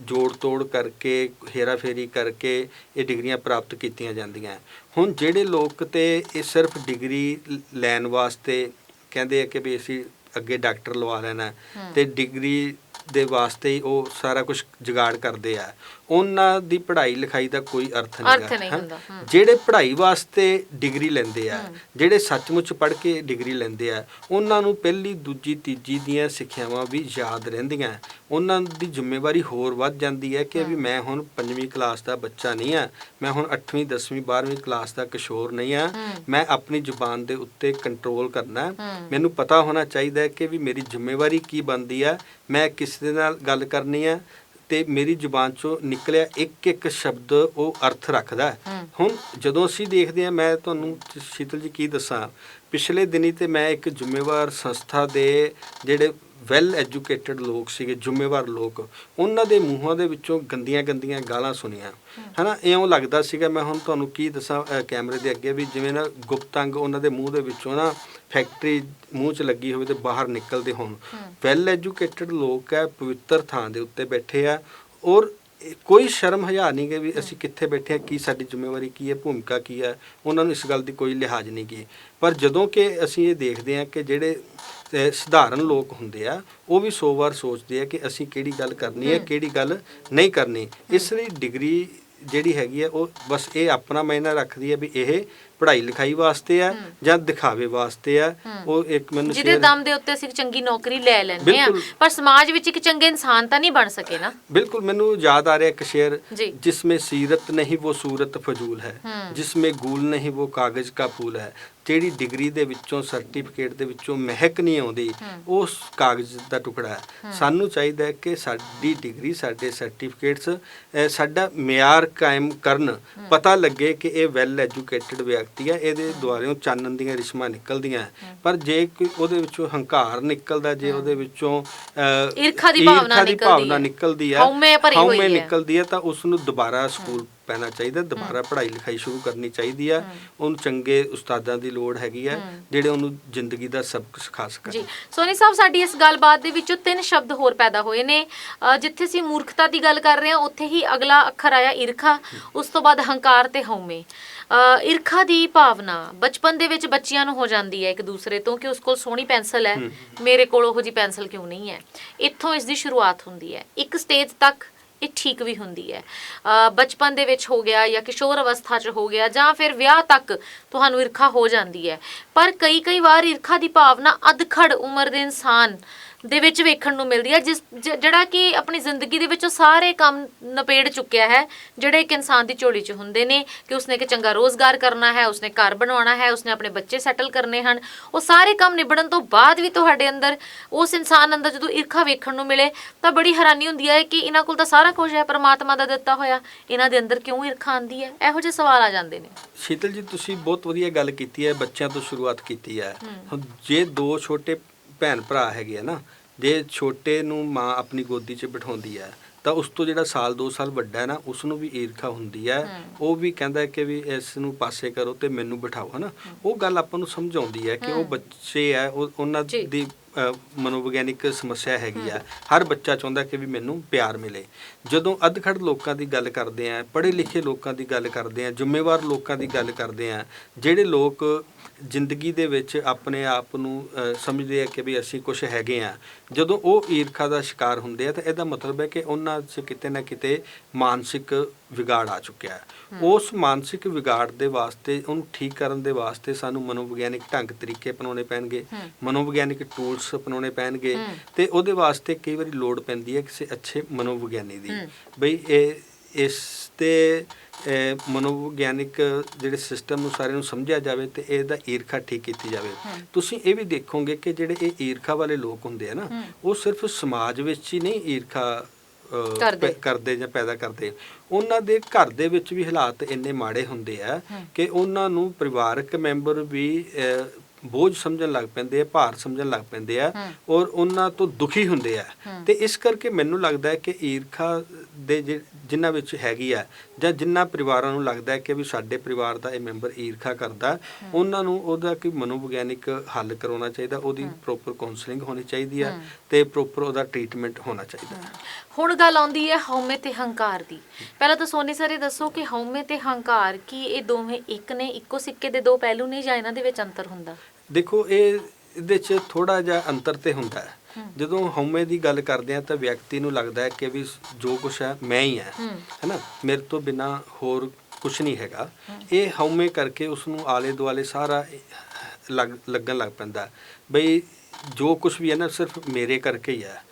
ਜੋੜ ਤੋੜ ਕਰਕੇ ਹੇਰਾਫੇਰੀ ਕਰਕੇ ਇਹ ਡਿਗਰੀਆਂ ਪ੍ਰਾਪਤ ਕੀਤੀਆਂ ਜਾਂਦੀਆਂ ਹੁਣ ਜਿਹੜੇ ਲੋਕ ਤੇ ਇਹ ਸਿਰਫ ਡਿਗਰੀ ਲੈਣ ਵਾਸਤੇ ਕਹਿੰਦੇ ਆ ਕਿ ਵੀ ਅਸੀਂ ਅੱਗੇ ਡਾਕਟਰ ਲਵਾ ਲੈਣਾ। ਤੇ ਡਿਗਰੀ ਦੇ ਵਾਸਤੇ ਹੀ ਉਹ ਸਾਰਾ ਕੁਝ ਜੁਗਾੜ ਕਰਦੇ ਆ ਉਹਨਾਂ ਦੀ ਪੜ੍ਹਾਈ ਲਿਖਾਈ ਦਾ ਕੋਈ ਅਰਥ ਨਹੀਂ ਨਹੀਂ ਹੁੰਦਾ, ਹਮ। ਜਿਹੜੇ ਪੜ੍ਹਾਈ ਵਾਸਤੇ ਡਿਗਰੀ ਲੈਂਦੇ ਆ। ਜਿਹੜੇ ਸੱਚਮੁੱਚ ਪੜ੍ਹ ਕੇ ਡਿਗਰੀ ਲੈਂਦੇ ਆ ਉਹਨਾਂ ਨੂੰ ਪਹਿਲੀ ਦੂਜੀ ਤੀਜੀ ਦੀਆਂ ਸਿੱਖਿਆਵਾਂ ਵੀ ਯਾਦ ਰਹਿੰਦੀਆਂ ਉਹਨਾਂ ਦੀ ਜ਼ਿੰਮੇਵਾਰੀ ਹੋਰ ਵੱਧ ਜਾਂਦੀ ਹੈ ਕਿ ਵੀ ਮੈਂ ਹੁਣ ਪੰਜਵੀਂ ਕਲਾਸ ਦਾ ਬੱਚਾ ਨਹੀਂ ਆ ਮੈਂ ਹੁਣ 8ਵੀਂ 10ਵੀਂ 12ਵੀਂ ਕਲਾਸ ਦਾ ਕਿਸ਼ੋਰ ਨਹੀਂ ਆ। ਮੈਂ ਆਪਣੀ ਜ਼ੁਬਾਨ ਦੇ ਉੱਤੇ ਕੰਟਰੋਲ ਕਰਨਾ ਹੈ। ਮੈਨੂੰ ਪਤਾ ਹੋਣਾ ਚਾਹੀਦਾ ਹੈ ਕਿ ਵੀ ਮੇਰੀ ਜ਼ਿੰਮੇਵਾਰੀ ਕੀ ਬਣਦੀ ਆ ਮੈਂ ਕਿਸ ਦੇ ਨਾਲ ਗੱਲ ਕਰਨੀ ਆ ਤੇ ਮੇਰੀ ਜ਼ੁਬਾਨ ਚੋਂ ਨਿਕਲਿਆ ਇੱਕ ਇੱਕ ਸ਼ਬਦ ਉਹ ਅਰਥ ਰੱਖਦਾ ਹੈ। ਹੁਣ ਜਦੋਂ ਅਸੀਂ ਦੇਖਦੇ ਹਾਂ ਮੈਂ ਤੁਹਾਨੂੰ ਸ਼ੀਤਲ ਜੀ ਕੀ ਦੱਸਾਂ ਪਿਛਲੇ ਦਿਨੀ ਤੇ ਮੈਂ ਇੱਕ ਜ਼ਿੰਮੇਵਾਰ ਸੰਸਥਾ ਦੇ ਜਿਹੜੇ ਵੈਲ ਐਜੂਕੇਟਿਡ ਲੋਕ ਸੀਗੇ, ਜ਼ਿੰਮੇਵਾਰ ਲੋਕ, ਉਹਨਾਂ ਦੇ ਮੂੰਹਾਂ ਦੇ ਵਿੱਚੋਂ ਗੰਦੀਆਂ ਗੰਦੀਆਂ ਗਾਲਾਂ ਸੁਣੀਆਂ। ਹਨਾ, ਇਉਂ ਲੱਗਦਾ ਸੀਗਾ, ਮੈਂ ਹੁਣ ਤੁਹਾਨੂੰ ਕੀ ਦੱਸਾਂ ਕੈਮਰੇ ਦੇ ਅੱਗੇ ਵੀ ਜਿਵੇਂ ਨਾ ਗੁਪਤੰਗ ਉਹਨਾਂ ਦੇ ਮੂੰਹ ਦੇ ਵਿੱਚੋਂ ਨਾ ਫੈਕਟਰੀ ਮੂੰਹ 'ਚ ਲੱਗੀ ਹੋਵੇ ਤੇ ਬਾਹਰ ਨਿਕਲਦੇ ਹੋਣ। ਵੈਲ ਐਜੂਕੇਟਿਡ ਲੋਕ ਹੈ, ਪਵਿੱਤਰ ਥਾਂ ਦੇ ਉੱਤੇ ਬੈਠੇ ਆ, ਔਰ ਕੋਈ ਸ਼ਰਮ ਹਯਾ ਨਹੀਂ ਕਿ ਵੀ ਅਸੀਂ ਕਿੱਥੇ ਬੈਠੇ ਹਾਂ ਕੀ ਸਾਡੀ ਜ਼ਿੰਮੇਵਾਰੀ ਕੀ ਹੈ, ਭੂਮਿਕਾ ਕੀ ਹੈ, ਉਹਨਾਂ ਨੂੰ ਇਸ ਗੱਲ ਦੀ ਕੋਈ ਲਿਹਾਜ਼ ਨਹੀਂ ਕੀ। ਪਰ ਜਦੋਂ ਕਿ ਅਸੀਂ ਇਹ ਦੇਖਦੇ ਹਾਂ ਕਿ ਜਿਹੜੇ ਸਧਾਰਨ ਲੋਕ ਹੁੰਦੇ ਆ ਉਹ ਵੀ 100 ਵਾਰ ਸੋਚਦੇ ਆ ਕਿ ਅਸੀਂ ਕਿਹੜੀ ਗੱਲ ਕਰਨੀ ਹੈ ਕਿਹੜੀ ਗੱਲ ਨਹੀਂ ਕਰਨੀ। ਇਸ ਲਈ ਡਿਗਰੀ ਜਿਹੜੀ ਹੈਗੀ ਹੈ ਉਹ ਬਸ ਇਹ ਆਪਣਾ ਮਾਇਨਾ ਰੱਖਦੀ ਹੈ ਵੀ ਇਹ ਪੜ੍ਹਾਈ ਲਿਖਾਈ ਵਾਸਤੇ ਆ ਜਾਂ ਦਿਖਾਵੇ ਵਾਸਤੇ ਆ ਉਹ ਇੱਕ ਮੈਨੂੰ ਜਿਹਦੇ ਦਮ ਦੇ ਉੱਤੇ ਅਸੀਂ ਚੰਗੀ ਨੌਕਰੀ ਲੈ ਲੈਂਦੇ ਆ। ਪਰ ਸਮਾਜ ਵਿੱਚ ਇੱਕ ਚੰਗੇ ਇਨਸਾਨ ਤਾਂ ਨਹੀਂ ਬਣ ਸਕੇ ਨਾ। ਬਿਲਕੁਲ ਮੈਨੂੰ ਯਾਦ ਆ ਰਿਹਾ ਇੱਕ ਸ਼ੇਰ ਜਿਸ ਵਿੱਚ ਸੀਰਤ ਨਹੀਂ ਉਹ ਸੂਰਤ ਫਜ਼ੂਲ ਹੈ ਜਿਸ ਵਿੱਚ ਗੂਲ ਨਹੀਂ ਉਹ ਕਾਗਜ਼ ਕਾ ਫੂਲ ਹੈ। ਜਿਹੜੀ ਡਿਗਰੀ ਦੇ ਵਿੱਚੋਂ ਸਰਟੀਫਿਕੇਟ ਦੇ ਵਿੱਚੋਂ ਮਹਿਕ ਨਹੀਂ ਆਉਂਦੀ ਉਸ ਕਾਗਜ਼ ਦਾ ਟੁਕੜਾ ਹੈ। ਸਾਨੂੰ ਚਾਹੀਦਾ ਹੈ ਕਿ ਸਾਡੀ ਡਿਗਰੀ ਸਾਡੇ ਸਰਟੀਫਿਕੇਟਸ ਸਾਡਾ ਮਿਆਰ ਕਾਇਮ ਕਰਨ। ਪਤਾ ਲੱਗੇ ਕਿ ਇਹ ਵੈਲ ਐਜੂਕੇਟਿਡ ਵਿਅਕਤੀ ਹੈ ਇਹਦੇ ਦੁਆਰਿਓਂ ਚਾਨਣ ਦੀਆਂ ਰਿਸ਼ਮਾਂ ਨਿਕਲਦੀਆਂ ਪਰ ਜੇ ਕੋਈ ਉਹਦੇ ਵਿੱਚੋਂ ਹੰਕਾਰ ਨਿਕਲਦਾ ਜੇ ਉਹਦੇ ਵਿੱਚੋਂ ਈਰਖਾ ਦੀ ਭਾਵਨਾ ਨਿਕਲਦੀ ਹੈ। ਹਉਮੈ ਭਰੀ ਹੋਈ ਹਉਮੈ ਹੈ। ਨਿਕਲਦੀ ਹੈ ਤਾਂ ਉਸ ਨੂੰ ਦੁਬਾਰਾ ਸਕੂਲ ਪੈਣਾ ਚਾਹੀਦਾ ਦੁਬਾਰਾ ਪੜ੍ਹਾਈ ਲਿਖਾਈ ਸ਼ੁਰੂ ਕਰਨੀ ਚਾਹੀਦੀ ਹੈ। ਉਹਨੂੰ ਚੰਗੇ ਉਸਤਾਦਾਂ ਦੀ ਲੋੜ ਹੈਗੀ ਹੈ। ਜਿਹੜੇ ਉਹਨੂੰ ਜ਼ਿੰਦਗੀ ਦਾ ਸਬਕ ਸਿਖਾ ਸਕਣ। ਜੀ ਸੋਨੀ ਸਾਹਿਬ ਸਾਡੀ ਇਸ ਗੱਲਬਾਤ ਦੇ ਵਿੱਚੋਂ ਤਿੰਨ ਸ਼ਬਦ ਹੋਰ ਪੈਦਾ ਹੋਏ ਨੇ। ਜਿੱਥੇ ਅਸੀਂ ਮੂਰਖਤਾ ਦੀ ਗੱਲ ਕਰ ਰਹੇ ਹਾਂ ਉੱਥੇ ਹੀ ਅਗਲਾ ਅੱਖਰ ਆਇਆ ਈਰਖਾ। ਉਸ ਤੋਂ ਬਾਅਦ ਹੰਕਾਰ ਤੇ ਹਉਮੈ। ਈਰਖਾ ਦੀ ਭਾਵਨਾ ਬਚਪਨ ਦੇ ਵਿੱਚ ਬੱਚਿਆਂ ਨੂੰ ਹੋ ਜਾਂਦੀ ਹੈ ਇੱਕ ਦੂਸਰੇ ਤੋਂ ਕਿ ਉਸ ਕੋਲ ਸੋਹਣੀ ਪੈਨਸਲ ਹੈ। ਮੇਰੇ ਕੋਲ ਉਹੋ ਜੀ ਪੈਨਸਲ ਕਿਉਂ ਨਹੀਂ ਹੈ? ਇੱਥੋਂ ਇਸ ਦੀ ਸ਼ੁਰੂਆਤ ਹੁੰਦੀ ਹੈ। ਇੱਕ ਸਟੇਜ ਤੱਕ ਇਹ ਠੀਕ ਵੀ ਹੁੰਦੀ ਹੈ। ਅ, ਬਚਪਨ ਦੇ ਵਿੱਚ ਹੋ ਗਿਆ ਜਾਂ ਕਿਸ਼ੋਰ ਅਵਸਥਾ 'ਚ ਹੋ ਗਿਆ ਜਾਂ ਫਿਰ ਵਿਆਹ ਤੱਕ ਤੁਹਾਨੂੰ ਈਰਖਾ ਹੋ ਜਾਂਦੀ ਹੈ। ਪਰ ਕਈ ਕਈ ਵਾਰ ਈਰਖਾ ਦੀ ਭਾਵਨਾ ਅਧਖੜ ਉਮਰ ਦੇ ਇਨਸਾਨ ਦੇ ਵਿੱਚ ਵੇਖਣ ਨੂੰ ਮਿਲਦੀ ਹੈ ਜਿਸ ਜ- ਜਿਹੜਾ ਕਿ ਆਪਣੀ ਜ਼ਿੰਦਗੀ ਦੇ ਵਿੱਚ ਉਹ ਸਾਰੇ ਕੰਮ ਨਪੇੜ ਚੁੱਕਿਆ ਹੈ ਜਿਹੜੇ ਇੱਕ ਇਨਸਾਨ ਦੀ ਝੋਲੀ 'ਚ ਹੁੰਦੇ ਨੇ ਕਿ ਉਸਨੇ ਇੱਕ ਚੰਗਾ ਰੋਜ਼ਗਾਰ ਕਰਨਾ ਹੈ ਉਸਨੇ ਘਰ ਬਣਾਉਣਾ ਹੈ ਉਸਨੇ ਆਪਣੇ ਬੱਚੇ ਸੈਟਲ ਕਰਨੇ ਹਨ ਉਹ ਸਾਰੇ ਕੰਮ ਨਿਬੜਨ ਤੋਂ ਬਾਅਦ ਵੀ ਤੁਹਾਡੇ ਅੰਦਰ ਉਸ ਇਨਸਾਨ ਅੰਦਰ ਜਦੋਂ ਈਰਖਾ ਵੇਖਣ ਨੂੰ ਮਿਲੇ ਤਾਂ ਬੜੀ ਹੈਰਾਨੀ ਹੁੰਦੀ ਹੈ ਕਿ ਇਹਨਾਂ ਕੋਲ ਤਾਂ ਸਾਰਾ ਕੁਝ ਹੈ ਪਰਮਾਤਮਾ ਦਾ ਦਿੱਤਾ ਹੋਇਆ ਇਹਨਾਂ ਦੇ ਅੰਦਰ ਕਿਉਂ ਈਰਖਾ ਆਂਦੀ ਹੈ? ਇਹੋ ਜਿਹੇ ਸਵਾਲ ਆ ਜਾਂਦੇ ਨੇ। ਸ਼ੀਤਲ ਜੀ ਤੁਸੀਂ ਬਹੁਤ ਵਧੀਆ ਗੱਲ ਕੀਤੀ ਹੈ ਬੱਚਿਆਂ ਤੋਂ ਸ਼ੁਰੂਆਤ ਕੀਤੀ ਹੈ। ਹੁਣ ਜੇ ਦੋ ਛੋਟੇ ਭੈਣ ਭਰਾ ਹੈਗੇ ਆ ਨਾ ਜੇ ਛੋਟੇ ਨੂੰ ਮਾਂ ਆਪਣੀ ਗੋਦੀ 'ਚ ਬਿਠਾਉਂਦੀ ਹੈ ਤਾਂ ਉਸ ਤੋਂ ਜਿਹੜਾ ਸਾਲ 2 ਸਾਲ ਵੱਡਾ ਹੈ ਨਾ ਉਸ ਨੂੰ ਵੀ ਈਰਖਾ ਹੁੰਦੀ ਹੈ। ਉਹ ਵੀ ਕਹਿੰਦਾ ਹੈ ਕਿ ਵੀ ਇਸ ਨੂੰ ਪਾਸੇ ਕਰੋ ਤੇ ਮੈਨੂੰ ਬਿਠਾਓ ਹਨਾ। ਉਹ ਗੱਲ ਆਪਾਂ ਨੂੰ ਸਮਝਾਉਂਦੀ ਹੈ ਕਿ ਉਹ ਬੱਚੇ ਹੈ ਉਹ ਉਹਨਾਂ। ਦੀ ਮਨੋਵਿਗਿਆਨਿਕ ਸਮੱਸਿਆ ਹੈਗੀ ਆ, ਹਰ ਬੱਚਾ ਚਾਹੁੰਦਾ ਕਿ ਵੀ ਮੈਨੂੰ ਪਿਆਰ ਮਿਲੇ। ਜਦੋਂ ਅਧਖੜ ਲੋਕਾਂ ਦੀ ਗੱਲ ਕਰਦੇ ਆ ਪੜ੍ਹੇ ਲਿਖੇ ਲੋਕਾਂ ਦੀ ਗੱਲ ਕਰਦੇ ਆ, ਜ਼ਿੰਮੇਵਾਰ ਲੋਕਾਂ ਦੀ ਗੱਲ ਕਰਦੇ ਆ, ਜਿਹੜੇ ਲੋਕ ਜ਼ਿੰਦਗੀ ਦੇ ਵਿੱਚ ਆਪਣੇ ਆਪ ਨੂੰ ਸਮਝਦੇ ਆ ਕਿ ਵੀ ਅਸੀਂ ਕੁਝ ਹੈਗੇ ਆ, ਜਦੋਂ ਉਹ ਈਰਖਾ ਦਾ ਸ਼ਿਕਾਰ ਹੁੰਦੇ ਆ, ਤਾਂ ਇਹਦਾ ਮਤਲਬ ਹੈ ਕਿ ਉਹਨਾਂ 'ਚ ਕਿਤੇ ਨਾ ਕਿਤੇ ਮਾਨਸਿਕ ਵਿਗਾੜ ਆ ਚੁੱਕਿਆ ਹੈ। ਉਸ ਮਾਨਸਿਕ ਵਿਗਾੜ ਦੇ ਵਾਸਤੇ ਉਹਨੂੰ ਠੀਕ ਕਰਨ ਦੇ ਵਾਸਤੇ ਸਾਨੂੰ ਮਨੋਵਿਗਿਆਨਿਕ ਢੰਗ ਤਰੀਕੇ ਅਪਣਾਉਣੇ ਪੈਣਗੇ। ਮਨੋਵਿਗਿਆਨਿਕ ਟੂਲਸ ਅਪਣਾਉਣੇ ਪੈਣਗੇ ਤੇ ਉਹਦੇ ਵਾਸਤੇ ਕਈ ਵਾਰੀ ਲੋੜ ਪੈਂਦੀ ਹੈ ਕਿਸੇ ਅੱਛੇ ਮਨੋਵਿਗਿਆਨੀ ਦੀ। ਬਈ ਇਹ ਇਸ ਤੇ ਮਨੋਵਿਗਿਆਨਿਕ ਜਿਹੜੇ ਸਿਸਟਮ ਨੂੰ ਸਾਰੇ ਨੂੰ ਸਮਝਿਆ ਜਾਵੇ ਤੇ ਇਹਦਾ ਈਰਖਾ ਠੀਕ ਕੀਤੀ ਜਾਵੇ। ਤੁਸੀਂ ਇਹ ਵੀ ਦੇਖੋਗੇ ਕਿ ਜਿਹੜੇ ਇਹ ਈਰਖਾ ਵਾਲੇ ਲੋਕ ਹੁੰਦੇ ਆ ਨਾ ਉਹ ਸਿਰਫ ਸਮਾਜ ਵਿੱਚ ਹੀ ਨਹੀਂ ਈਰਖਾ ਕਰਦੇ। ਜਾਂ ਪੈਦਾ ਕਰਦੇ ਉਹਨਾਂ ਦੇ ਘਰ ਦੇ ਵਿੱਚ ਵੀ ਹਾਲਾਤ ਇੰਨੇ ਮਾੜੇ ਹੁੰਦੇ ਆ ਕਿ ਉਹਨਾਂ ਨੂੰ ਪਰਿਵਾਰਕ ਮੈਂਬਰ ਵੀ ਬੋਝ ਸਮਝਣ ਲੱਗ ਪੈਂਦੇ ਆ ਭਾਰ ਸਮਝਣ ਲੱਗ ਪੈਂਦੇ ਆ ਔਰ ਉਹਨਾਂ ਤੋਂ ਦੁਖੀ ਹੁੰਦੇ ਆ। ਤੇ ਇਸ ਕਰਕੇ ਮੈਨੂੰ ਲੱਗਦਾ ਹੈ ਕਿ ਈਰਖਾ ਦੇ ਜਿਨ੍ਹਾਂ ਵਿੱਚ ਹੈਗੀ ਆ ਜਾਂ ਜਿਨ੍ਹਾਂ ਪਰਿਵਾਰਾਂ ਨੂੰ ਲੱਗਦਾ ਹੈ ਕਿ ਵੀ ਸਾਡੇ ਪਰਿਵਾਰ ਦਾ ਇਹ ਮੈਂਬਰ ਈਰਖਾ ਕਰਦਾ ਉਹਨਾਂ ਨੂੰ ਉਹਦਾ ਕੋਈ ਮਨੋਵਿਗਿਆਨਿਕ ਹੱਲ ਕਰਾਉਣਾ ਚਾਹੀਦਾ ਉਹਦੀ ਪ੍ਰੋਪਰ ਕਾਉਂਸਲਿੰਗ ਹੋਣੀ ਚਾਹੀਦੀ ਆ ਤੇ ਪ੍ਰੋਪਰ ਉਹਦਾ ਟ੍ਰੀਟਮੈਂਟ ਹੋਣਾ ਚਾਹੀਦਾ ਹੁਣ ਗੱਲ ਆਉਂਦੀ ਹੈ ਹਉਮੈ ਤੇ ਹੰਕਾਰ ਦੀ। ਪਹਿਲਾਂ ਤਾਂ ਸੋਨੀ ਸਰ ਦੱਸੋ ਕਿ ਹਉਮੈ ਤੇ ਹੰਕਾਰ ਕੀ ਇਹ ਦੋਵੇਂ ਇੱਕ ਨੇ ਇੱਕੋ ਸਿੱਕੇ ਦੇ ਦੋ ਪਹਿਲੂ ਨੇ ਜਾਂ ਇਹਨਾਂ ਦੇ ਵਿੱਚ ਅੰਤਰ ਹੁੰਦਾ? ਦੇਖੋ ਇਹ ਇਹਦੇ 'ਚ ਥੋੜਾ ਜਿਹਾ ਅੰਤਰ ਤੇ ਹੁੰਦਾ ਹੈ। ਜਦੋਂ ਹਉਮੈ ਦੀ ਗੱਲ ਕਰਦੇ ਆ ਤਾਂ ਵਿਅਕਤੀ ਨੂੰ ਲੱਗਦਾ ਹੈ ਕਿ ਵੀ ਜੋ ਕੁਛ ਹੈ ਮੈਂ ਹੀ ਹਾਂ। ਹੈਨਾ? ਮੇਰੇ ਤੋਂ ਬਿਨਾ ਹੋਰ ਕੁਛ ਨਹੀਂ ਹੈਗਾ। ਇਹ ਹਉਮੈ ਕਰਕੇ ਉਸ ਨੂੰ ਆਲੇ ਦੁਆਲੇ ਸਾਰਾ ਲੱਗ ਲੱਗਣ ਲੱਗ ਪੈਂਦਾ। ਬਈ ਜੋ ਕੁਛ ਵੀ ਹੈ ਨਾ ਸਿਰਫ ਮੇਰੇ ਕਰਕੇ ਹੀ ਹੈ।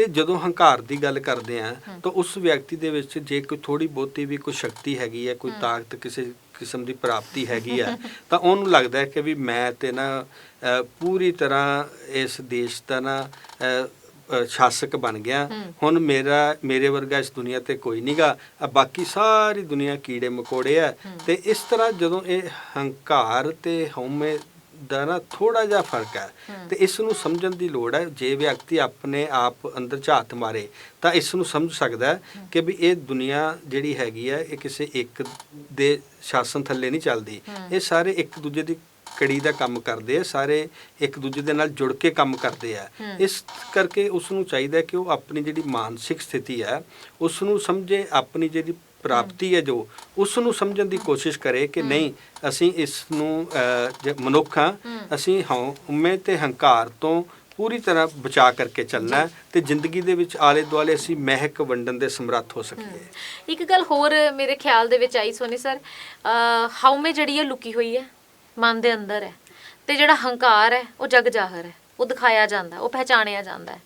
ਤੇ ਜਦੋਂ ਹੰਕਾਰ ਦੀ ਗੱਲ ਕਰਦੇ ਆ ਤਾਂ ਉਸ ਵਿਅਕਤੀ ਦੇ ਵਿੱਚ ਜੇ ਕੋਈ ਥੋੜੀ ਬਹੁਤੀ ਵੀ ਕੋਈ ਸ਼ਕਤੀ ਹੈਗੀ ਹੈ ਕੋਈ ਤਾਕਤ ਕਿਸੇ ਕਿਸਮ ਦੀ ਪ੍ਰਾਪਤੀ ਹੈਗੀ ਆ ਤਾਂ ਉਹਨੂੰ ਲੱਗਦਾ ਹੈ ਕਿ ਵੀ ਮੈਂ ਤੇ ਨਾ ਪੂਰੀ ਤਰ੍ਹਾਂ ਇਸ ਦੇਸ਼ ਦਾ ਨਾ ਸ਼ਾਸਕ ਬਣ ਗਿਆ। ਹੁਣ ਮੇਰਾ ਮੇਰੇ ਵਰਗਾ ਇਸ ਦੁਨੀਆ ਤੇ ਕੋਈ ਨਹੀਂਗਾ ਬਾਕੀ ਸਾਰੀ ਦੁਨੀਆ ਕੀੜੇ ਮਕੌੜੇ ਆ। ਤੇ ਇਸ ਤਰ੍ਹਾਂ ਜਦੋਂ ਇਹ ਹੰਕਾਰ ਤੇ ਹਉਮੈ ਦਾ ਨਾ ਥੋੜਾ ਜਿਹਾ ਫ਼ਰਕ ਹੈ। ਤੇ ਇਸ ਨੂੰ ਸਮਝਣ ਦੀ ਲੋੜ ਹੈ। ਜੇ ਵਿਅਕਤੀ ਆਪਣੇ ਆਪ ਅੰਦਰ ਝਾਤ ਮਾਰੇ ਤਾਂ ਇਸ ਨੂੰ ਸਮਝ ਸਕਦਾ ਹੈ ਕਿ ਵੀ ਇਹ ਦੁਨੀਆ ਜਿਹੜੀ ਹੈਗੀ ਹੈ ਇਹ ਕਿਸੇ ਇੱਕ ਦੇ ਸ਼ਾਸਨ ਥੱਲੇ ਨਹੀਂ ਚੱਲਦੀ। ਇਹ ਸਾਰੇ ਇੱਕ ਦੂਜੇ ਦੀ ਕੜੀ ਦਾ ਕੰਮ ਕਰਦੇ ਆ ਸਾਰੇ ਇੱਕ ਦੂਜੇ ਦੇ ਨਾਲ ਜੁੜ ਕੇ ਕੰਮ ਕਰਦੇ ਆ। ਇਸ ਕਰਕੇ ਉਸ ਨੂੰ ਚਾਹੀਦਾ ਕਿ ਉਹ ਆਪਣੀ ਜਿਹੜੀ ਮਾਨਸਿਕ ਸਥਿਤੀ ਹੈ ਉਸ ਨੂੰ ਸਮਝੇ ਆਪਣੀ ਜਿਹੜੀ ਪ੍ਰਾਪਤੀ ਹੈ ਜੋ ਉਸ ਨੂੰ ਸਮਝਣ ਦੀ ਕੋਸ਼ਿਸ਼ ਕਰੇ ਕਿ ਨਹੀਂ ਅਸੀਂ ਇਸ ਨੂੰ ਮਨੁੱਖ। ਅਸੀਂ ਹਉਮੈ ਤੇ ਹੰਕਾਰ ਤੋਂ ਪੂਰੀ ਤਰ੍ਹਾਂ ਬਚਾ ਕਰਕੇ ਚੱਲਣਾ ਤੇ ਜ਼ਿੰਦਗੀ ਦੇ ਵਿੱਚ ਆਲੇ ਦੁਆਲੇ ਅਸੀਂ ਮਹਿਕ ਵੰਡਣ ਦੇ ਸਮਰੱਥ ਹੋ ਸਕੀਏ। ਇੱਕ ਗੱਲ ਹੋਰ ਮੇਰੇ ਖਿਆਲ ਦੇ ਵਿੱਚ ਆਈ ਸੋਨੀ ਸਰ ਹਉਮੈ ਜਿਹੜੀ ਹੈ ਲੁਕੀ ਹੋਈ ਹੈ ਮਨ ਦੇ ਅੰਦਰ ਹੈ ਤੇ ਜਿਹੜਾ ਹੰਕਾਰ ਹੈ ਉਹ ਜਗ ਜਾਹਰ ਹੈ। ਉਹ ਦਿਖਾਇਆ ਜਾਂਦਾ ਉਹ ਪਹਿਚਾਣਿਆ ਜਾਂਦਾ ਹੈ।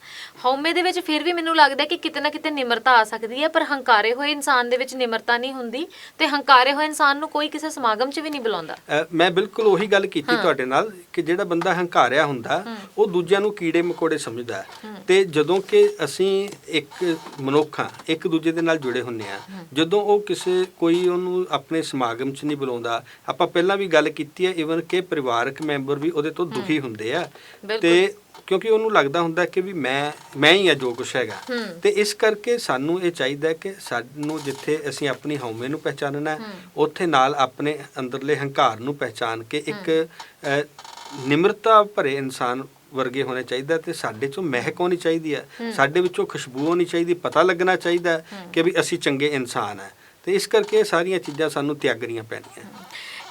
ਹਉਮੈ ਦੇ ਵਿੱਚ ਫਿਰ ਵੀ ਮੈਨੂੰ ਲੱਗਦਾ ਕਿ ਕਿਤੇ ਨਾ ਕਿਤੇ ਨਿਮਰਤਾ ਆ ਸਕਦੀ ਹੈ ਪਰ ਹੰਕਾਰੇ ਹੋਏ ਇਨਸਾਨ ਦੇ ਵਿੱਚ ਨਿਮਰਤਾ ਨਹੀਂ ਹੁੰਦੀ ਤੇ ਹੰਕਾਰੇ ਹੋਏ ਇਨਸਾਨ ਨੂੰ ਕੋਈ ਕਿਸੇ ਸਮਾਗਮ 'ਚ ਵੀ ਨਹੀਂ ਬੁਲਾਉਂਦਾ। ਮੈਂ ਬਿਲਕੁਲ ਉਹੀ ਗੱਲ ਕੀਤੀ ਤੁਹਾਡੇ ਨਾਲ ਕਿ ਜਿਹੜਾ ਬੰਦਾ ਹੰਕਾਰਿਆ ਹੁੰਦਾ ਉਹ ਦੂਜਿਆਂ ਨੂੰ ਕੀੜੇ ਮਕੋੜੇ ਸਮਝਦਾ ਹੈ। ਤੇ ਜਦੋਂ ਕਿ ਅਸੀਂ ਇੱਕ ਮਨੁੱਖ ਇੱਕ ਦੂਜੇ ਦੇ ਨਾਲ ਜੁੜੇ ਹੁੰਨੇ ਆ ਜਦੋਂ ਉਹ ਕਿਸੇ ਕੋਈ ਉਹਨੂੰ ਆਪਣੇ ਸਮਾਗਮ 'ਚ ਨਹੀਂ ਬੁਲਾਉਂਦਾ ਆਪਾਂ ਪਹਿਲਾਂ ਵੀ ਗੱਲ ਕੀਤੀ ਹੈ ਇਵਨ ਕਿ ਪਰਿਵਾਰਕ ਮੈਂਬਰ ਵੀ ਉਹਦੇ ਤੋਂ ਦੁਖੀ ਹੁੰਦੇ ਆ। ਤੇ ਕਿਉਂਕਿ ਉਹਨੂੰ ਲੱਗਦਾ ਹੁੰਦਾ ਕਿ ਵੀ ਮੈਂ ਮੈਂ ਹੀ ਆ ਜੋ ਕੁਛ ਹੈਗਾ। ਤੇ ਇਸ ਕਰਕੇ ਸਾਨੂੰ ਇਹ ਚਾਹੀਦਾ ਕਿ ਸਾਨੂੰ ਜਿੱਥੇ ਅਸੀਂ ਆਪਣੀ ਹਉਮੈ ਨੂੰ ਪਹਿਚਾਨਣਾ ਹੈ ਉੱਥੇ ਨਾਲ ਆਪਣੇ ਅੰਦਰਲੇ ਹੰਕਾਰ ਨੂੰ ਪਹਿਚਾਨ ਕੇ ਇੱਕ ਨਿਮਰਤਾ ਭਰੇ ਇਨਸਾਨ ਵਰਗੇ ਹੋਣੇ ਚਾਹੀਦਾ ਤੇ ਸਾਡੇ ਚੋਂ ਮਹਿਕ ਹੋਣੀ ਚਾਹੀਦੀ ਹੈ। ਸਾਡੇ ਵਿੱਚੋਂ ਖੁਸ਼ਬੂ ਹੋਣੀ ਚਾਹੀਦੀ ਪਤਾ ਲੱਗਣਾ ਚਾਹੀਦਾ ਕਿ ਵੀ ਅਸੀਂ ਚੰਗੇ ਇਨਸਾਨ ਹੈ। ਤੇ ਇਸ ਕਰਕੇ ਇਹ ਸਾਰੀਆਂ ਚੀਜ਼ਾਂ ਸਾਨੂੰ ਤਿਆਗਣੀਆਂ ਪੈਣੀਆਂ।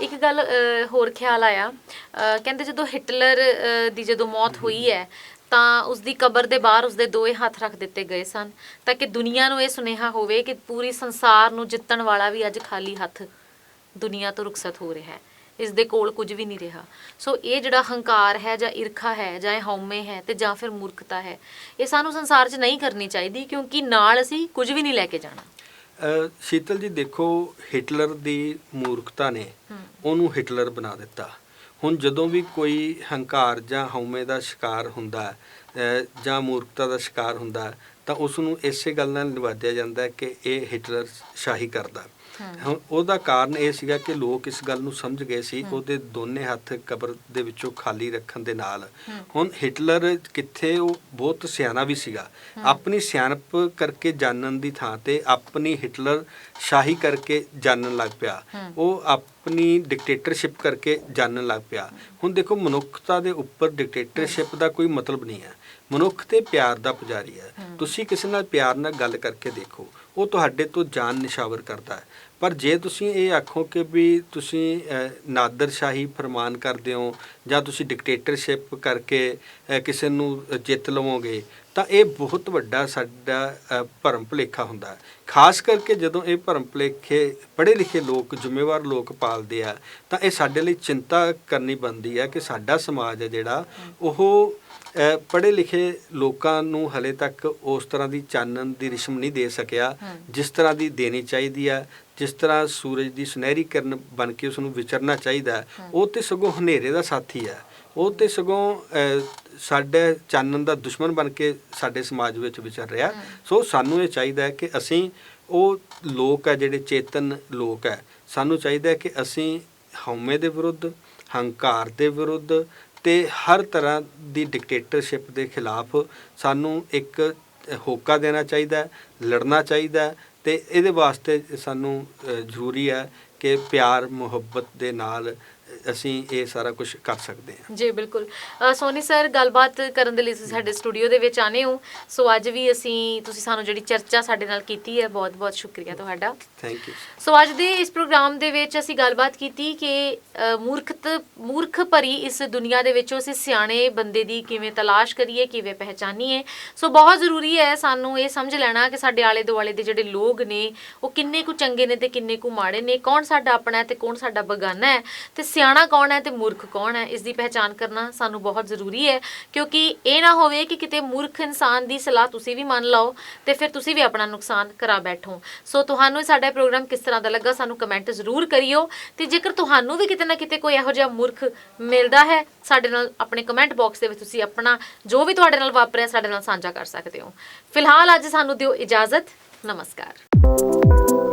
ਇੱਕ ਗੱਲ ਹੋਰ ਖਿਆਲ ਆਇਆ। ਕਹਿੰਦੇ ਜਦੋਂ ਹਿਟਲਰ ਦੀ ਜਦੋਂ ਮੌਤ ਹੋਈ ਹੈ, ਤਾਂ ਉਸ ਦੀ ਕਬਰ ਦੇ ਬਾਹਰ ਉਸ ਦੇ ਦੋਏ ਹੱਥ ਰੱਖ ਦਿੱਤੇ ਗਏ ਸਨ। ਤਾਂ ਕਿ ਦੁਨੀਆ ਨੂੰ ਇਹ ਸੁਨੇਹਾ ਹੋਵੇ ਕਿ ਪੂਰੀ ਸੰਸਾਰ ਨੂੰ ਜਿੱਤਣ ਵਾਲਾ ਵੀ ਅੱਜ ਖਾਲੀ ਹੱਥ ਦੁਨੀਆ ਤੋਂ ਰੁਖਸਤ ਹੋ ਰਿਹਾ ਹੈ। ਇਸ ਦੇ ਕੋਲ ਕੁਝ ਵੀ ਨਹੀਂ ਰਿਹਾ। ਸੋ ਇਹ ਜਿਹੜਾ ਹੰਕਾਰ ਹੈ ਜਾਂ ਈਰਖਾ ਹੈ ਜਾਂ ਇਹ ਹਉਮੈ ਹੈ ਤੇ ਜਾਂ ਫਿਰ ਮੂਰਖਤਾ ਹੈ, ਇਹ ਸਾਨੂੰ ਸੰਸਾਰ 'ਚ ਨਹੀਂ ਕਰਨੀ ਚਾਹੀਦੀ ਕਿਉਂਕਿ ਨਾਲ ਅਸੀਂ ਕੁਝ ਵੀ ਨਹੀਂ ਲੈ ਕੇ ਜਾਣਾ। ਸ਼ੀਤਲ ਜੀ ਦੇਖੋ ਹਿਟਲਰ ਦੀ ਮੂਰਖਤਾ ਨੇ ਉਹਨੂੰ ਹਿਟਲਰ ਬਣਾ ਦਿੱਤਾ। ਹੁਣ ਜਦੋਂ ਵੀ ਕੋਈ ਹੰਕਾਰ ਜਾਂ ਹਉਮੈ ਦਾ ਸ਼ਿਕਾਰ ਹੁੰਦਾ ਜਾਂ ਮੂਰਖਤਾ ਦਾ ਸ਼ਿਕਾਰ ਹੁੰਦਾ ਤਾਂ ਉਸ ਨੂੰ ਇਸੇ ਗੱਲ ਨਾਲ ਨਿਵਾਜਿਆ ਜਾਂਦਾ ਕਿ ਇਹ ਹਿਟਲਰ ਸ਼ਾਹੀ ਕਰਦਾ। ਹੁਣ ਉਹਦਾ ਕਾਰਨ ਇਹ ਸੀਗਾ ਕਿ ਲੋਕ ਇਸ ਗੱਲ ਨੂੰ ਸਮਝ ਗਏ ਸੀ ਉਹਦੇ ਦੋਨੇ ਹੱਥ ਕਬਰ ਦੇ ਵਿੱਚੋਂ ਖਾਲੀ ਰੱਖਣ ਦੇ ਨਾਲ। ਹੁਣ ਹਿਟਲਰ ਕਿੱਥੇ ਉਹ ਬਹੁਤ ਸਿਆਣਾ ਵੀ ਸੀਗਾ। ਆਪਣੀ ਸਿਆਣਪ ਕਰਕੇ ਜਾਣਨ ਦੀ ਥਾਂ ਤੇ ਆਪਣੀ ਹਿਟਲਰ ਸ਼ਾਹੀ ਕਰਕੇ ਜਾਣਨ ਲੱਗ ਪਿਆ। ਉਹ ਆਪਣੀ ਡਿਕਟੇਟਰਸ਼ਿਪ ਕਰਕੇ ਜਾਣਨ ਲੱਗ ਪਿਆ। ਹੁਣ ਦੇਖੋ ਮਨੁੱਖਤਾ ਦੇ ਉੱਪਰ ਡਿਕਟੇਟਰਸ਼ਿਪ ਦਾ ਕੋਈ ਮਤਲਬ ਨਹੀਂ ਹੈ। ਮਨੁੱਖ ਤੇ ਪਿਆਰ ਦਾ ਪੁਜਾਰੀ ਹੈ। ਤੁਸੀਂ ਕਿਸੇ ਨਾਲ ਪਿਆਰ ਨਾਲ ਗੱਲ ਕਰਕੇ ਦੇਖੋ। ਉਹ ਤੁਹਾਡੇ ਤੋਂ ਜਾਨ ਨਿਸ਼ਾਵਰ ਕਰਦਾ ਹੈ। ਪਰ ਜੇ ਤੁਸੀਂ ਇਹ ਆਖੋ ਕਿ ਵੀ ਤੁਸੀਂ ਨਾਦਰਸ਼ਾਹੀ ਫਰਮਾਨ ਕਰਦੇ ਹੋ ਜਾਂ ਤੁਸੀਂ ਡਿਕਟੇਟਰਸ਼ਿਪ ਕਰਕੇ ਕਿਸੇ ਨੂੰ ਜਿੱਤ ਲਵੋਗੇ, ਤਾਂ ਇਹ ਬਹੁਤ ਵੱਡਾ ਸਾਡਾ ਭਰਮ ਭੁਲੇਖਾ ਹੁੰਦਾ ਹੈ। ਖਾਸ ਕਰਕੇ ਜਦੋਂ ਇਹ ਭਰਮ ਭੁਲੇਖੇ ਪੜ੍ਹੇ ਲਿਖੇ ਲੋਕ, ਜ਼ਿੰਮੇਵਾਰ ਲੋਕ ਪਾਲਦੇ ਆ, ਤਾਂ ਇਹ ਸਾਡੇ ਲਈ ਚਿੰਤਾ ਕਰਨੀ ਬਣਦੀ ਹੈ ਕਿ ਸਾਡਾ ਸਮਾਜ ਹੈ ਜਿਹੜਾ, ਉਹ ਪੜ੍ਹੇ ਲਿਖੇ ਲੋਕਾਂ ਨੂੰ ਹਲੇ ਤੱਕ ਉਸ ਤਰ੍ਹਾਂ ਦੀ ਚਾਨਣ ਦੀ ਰਿਸ਼ਮ ਨਹੀਂ ਦੇ ਸਕਿਆ ਜਿਸ ਤਰ੍ਹਾਂ ਦੀ ਦੇਣੀ ਚਾਹੀਦੀ ਹੈ ਜਿਸ ਤਰ੍ਹਾਂ ਸੂਰਜ ਦੀ ਸੁਨਹਿਰੀ ਕਿਰਨ ਬਣ ਕੇ ਉਸ ਨੂੰ ਵਿਚਰਨਾ ਚਾਹੀਦਾ ਉਹ ਤੇ ਸਗੋਂ ਹਨੇਰੇ ਦਾ ਸਾਥੀ ਹੈ ਉਹ ਤੇ ਸਗੋਂ ਸਾਡੇ ਚਾਨਣ ਦਾ ਦੁਸ਼ਮਣ ਬਣ ਕੇ ਸਾਡੇ ਸਮਾਜ ਵਿੱਚ ਵਿਚਰ ਰਿਹਾ। ਸੋ ਸਾਨੂੰ ਇਹ ਚਾਹੀਦਾ ਹੈ ਕਿ ਅਸੀਂ ਉਹ ਲੋਕ ਹੈ ਜਿਹੜੇ ਚੇਤਨ ਲੋਕ ਹੈ ਸਾਨੂੰ ਚਾਹੀਦਾ ਹੈ ਕਿ ਅਸੀਂ ਹਉਮੈ ਦੇ ਵਿਰੁੱਧ ਹੰਕਾਰ ਦੇ ਵਿਰੁੱਧ ਤੇ ਹਰ ਤਰ੍ਹਾਂ ਦੀ ਡਿਕਟੇਟਰਸ਼ਿਪ ਦੇ ਖਿਲਾਫ ਸਾਨੂੰ ਇੱਕ ਹੋਕਾ ਦੇਣਾ ਚਾਹੀਦਾ ਲੜਨਾ ਚਾਹੀਦਾ ਹੈ ਤੇ ਇਹਦੇ ਵਾਸਤੇ ਸਾਨੂੰ ਜ਼ਰੂਰੀ ਹੈ ਕਿ ਪਿਆਰ ਮੁਹੱਬਤ ਦੇ ਨਾਲ ਅਸੀਂ ਇਹ ਸਾਰਾ ਕੁਝ ਕਰ ਸਕਦੇ ਹਾਂ। ਜੀ ਬਿਲਕੁਲ। ਸੋਨੀ ਸਰ ਗੱਲਬਾਤ ਕਰਨ ਦੇ ਲਈ ਤੁਸੀਂ ਸਾਡੇ ਸਟੂਡੀਓ ਦੇ ਵਿੱਚ ਆਨੇ ਹੋ। ਸੋ ਅੱਜ ਵੀ ਅਸੀਂ ਤੁਸੀਂ ਸਾਨੂੰ ਜਿਹੜੀ ਚਰਚਾ ਸਾਡੇ ਨਾਲ ਕੀਤੀ ਹੈ ਬਹੁਤ ਬਹੁਤ ਸ਼ੁਕਰੀਆ ਤੁਹਾਡਾ। ਥੈਂਕ ਯੂ ਸੋ ਅੱਜ ਦੇ ਇਸ ਪ੍ਰੋਗਰਾਮ ਦੇ ਵਿੱਚ ਅਸੀਂ ਗੱਲਬਾਤ ਕੀਤੀ ਕਿ ਮੂਰਖਤ ਮੂਰਖ ਭਰੀ ਇਸ ਦੁਨੀਆ ਦੇ ਵਿੱਚੋਂ ਅਸੀਂ ਸਿਆਣੇ ਬੰਦੇ ਦੀ ਕਿਵੇਂ ਤਲਾਸ਼ ਕਰੀਏ ਕਿਵੇਂ ਪਹਿਚਾਨੀਏ। ਸੋ ਬਹੁਤ ਜ਼ਰੂਰੀ ਹੈ ਸਾਨੂੰ ਇਹ ਸਮਝ ਲੈਣਾ ਕਿ ਸਾਡੇ ਆਲੇ ਦੁਆਲੇ ਦੇ ਜਿਹੜੇ ਲੋਕ ਨੇ ਉਹ ਕਿੰਨੇ ਕੁ ਚੰਗੇ ਨੇ ਤੇ ਕਿੰਨੇ ਕੁ ਮਾੜੇ ਨੇ ਕੌਣ ਸਾਡਾ ਆਪਣਾ ਹੈ ਤੇ ਕੌਣ ਸਾਡਾ ਬਗਾਨਾ ਹੈ। ਤੇ ਸਿਆਣਾ ਕੌਣ ਹੈ ਤੇ ਮੂਰਖ ਕੌਣ ਹੈ, ਇਸ ਦੀ ਪਹਿਚਾਨ ਕਰਨਾ ਸਾਨੂੰ ਬਹੁਤ ਜ਼ਰੂਰੀ ਹੈ, ਕਿਉਂਕਿ ਇਹ ਨਾ ਹੋਵੇ ਕਿ ਕਿਤੇ ਮੂਰਖ ਇਨਸਾਨ ਦੀ ਸਲਾਹ ਤੁਸੀਂ ਵੀ ਮੰਨ ਲਓ ਤੇ ਫਿਰ ਤੁਸੀਂ ਵੀ ਆਪਣਾ ਨੁਕਸਾਨ ਕਰਾ ਬੈਠੋ। ਸੋ ਤੁਹਾਨੂੰ ਇਹ ਸਾਡਾ ਪ੍ਰੋਗਰਾਮ ਕਿਸ ਤਰ੍ਹਾਂ ਦਾ ਲੱਗਾ ਸਾਨੂੰ ਕਮੈਂਟ ਜ਼ਰੂਰ ਕਰਿਓ ਤੇ ਜੇਕਰ ਤੁਹਾਨੂੰ ਵੀ ਕਿਤੇ ਨਾ ਕਿਤੇ ਕੋਈ ਇਹੋ ਜਿਹਾ ਮੂਰਖ ਮਿਲਦਾ ਹੈ, ਸਾਡੇ ਨਾਲ ਆਪਣੇ ਕਮੈਂਟ ਬਾਕਸ ਦੇ ਵਿੱਚ ਤੁਸੀਂ ਆਪਣਾ ਜੋ ਵੀ ਤੁਹਾਡੇ ਨਾਲ ਵਾਪਰਿਆ ਸਾਡੇ ਨਾਲ ਸਾਂਝਾ ਕਰ ਸਕਦੇ ਹੋ। ਫਿਲਹਾਲ ਅੱਜ ਸਾਨੂੰ ਦਿਓ ਇਜਾਜ਼ਤ, ਨਮਸਕਾਰ।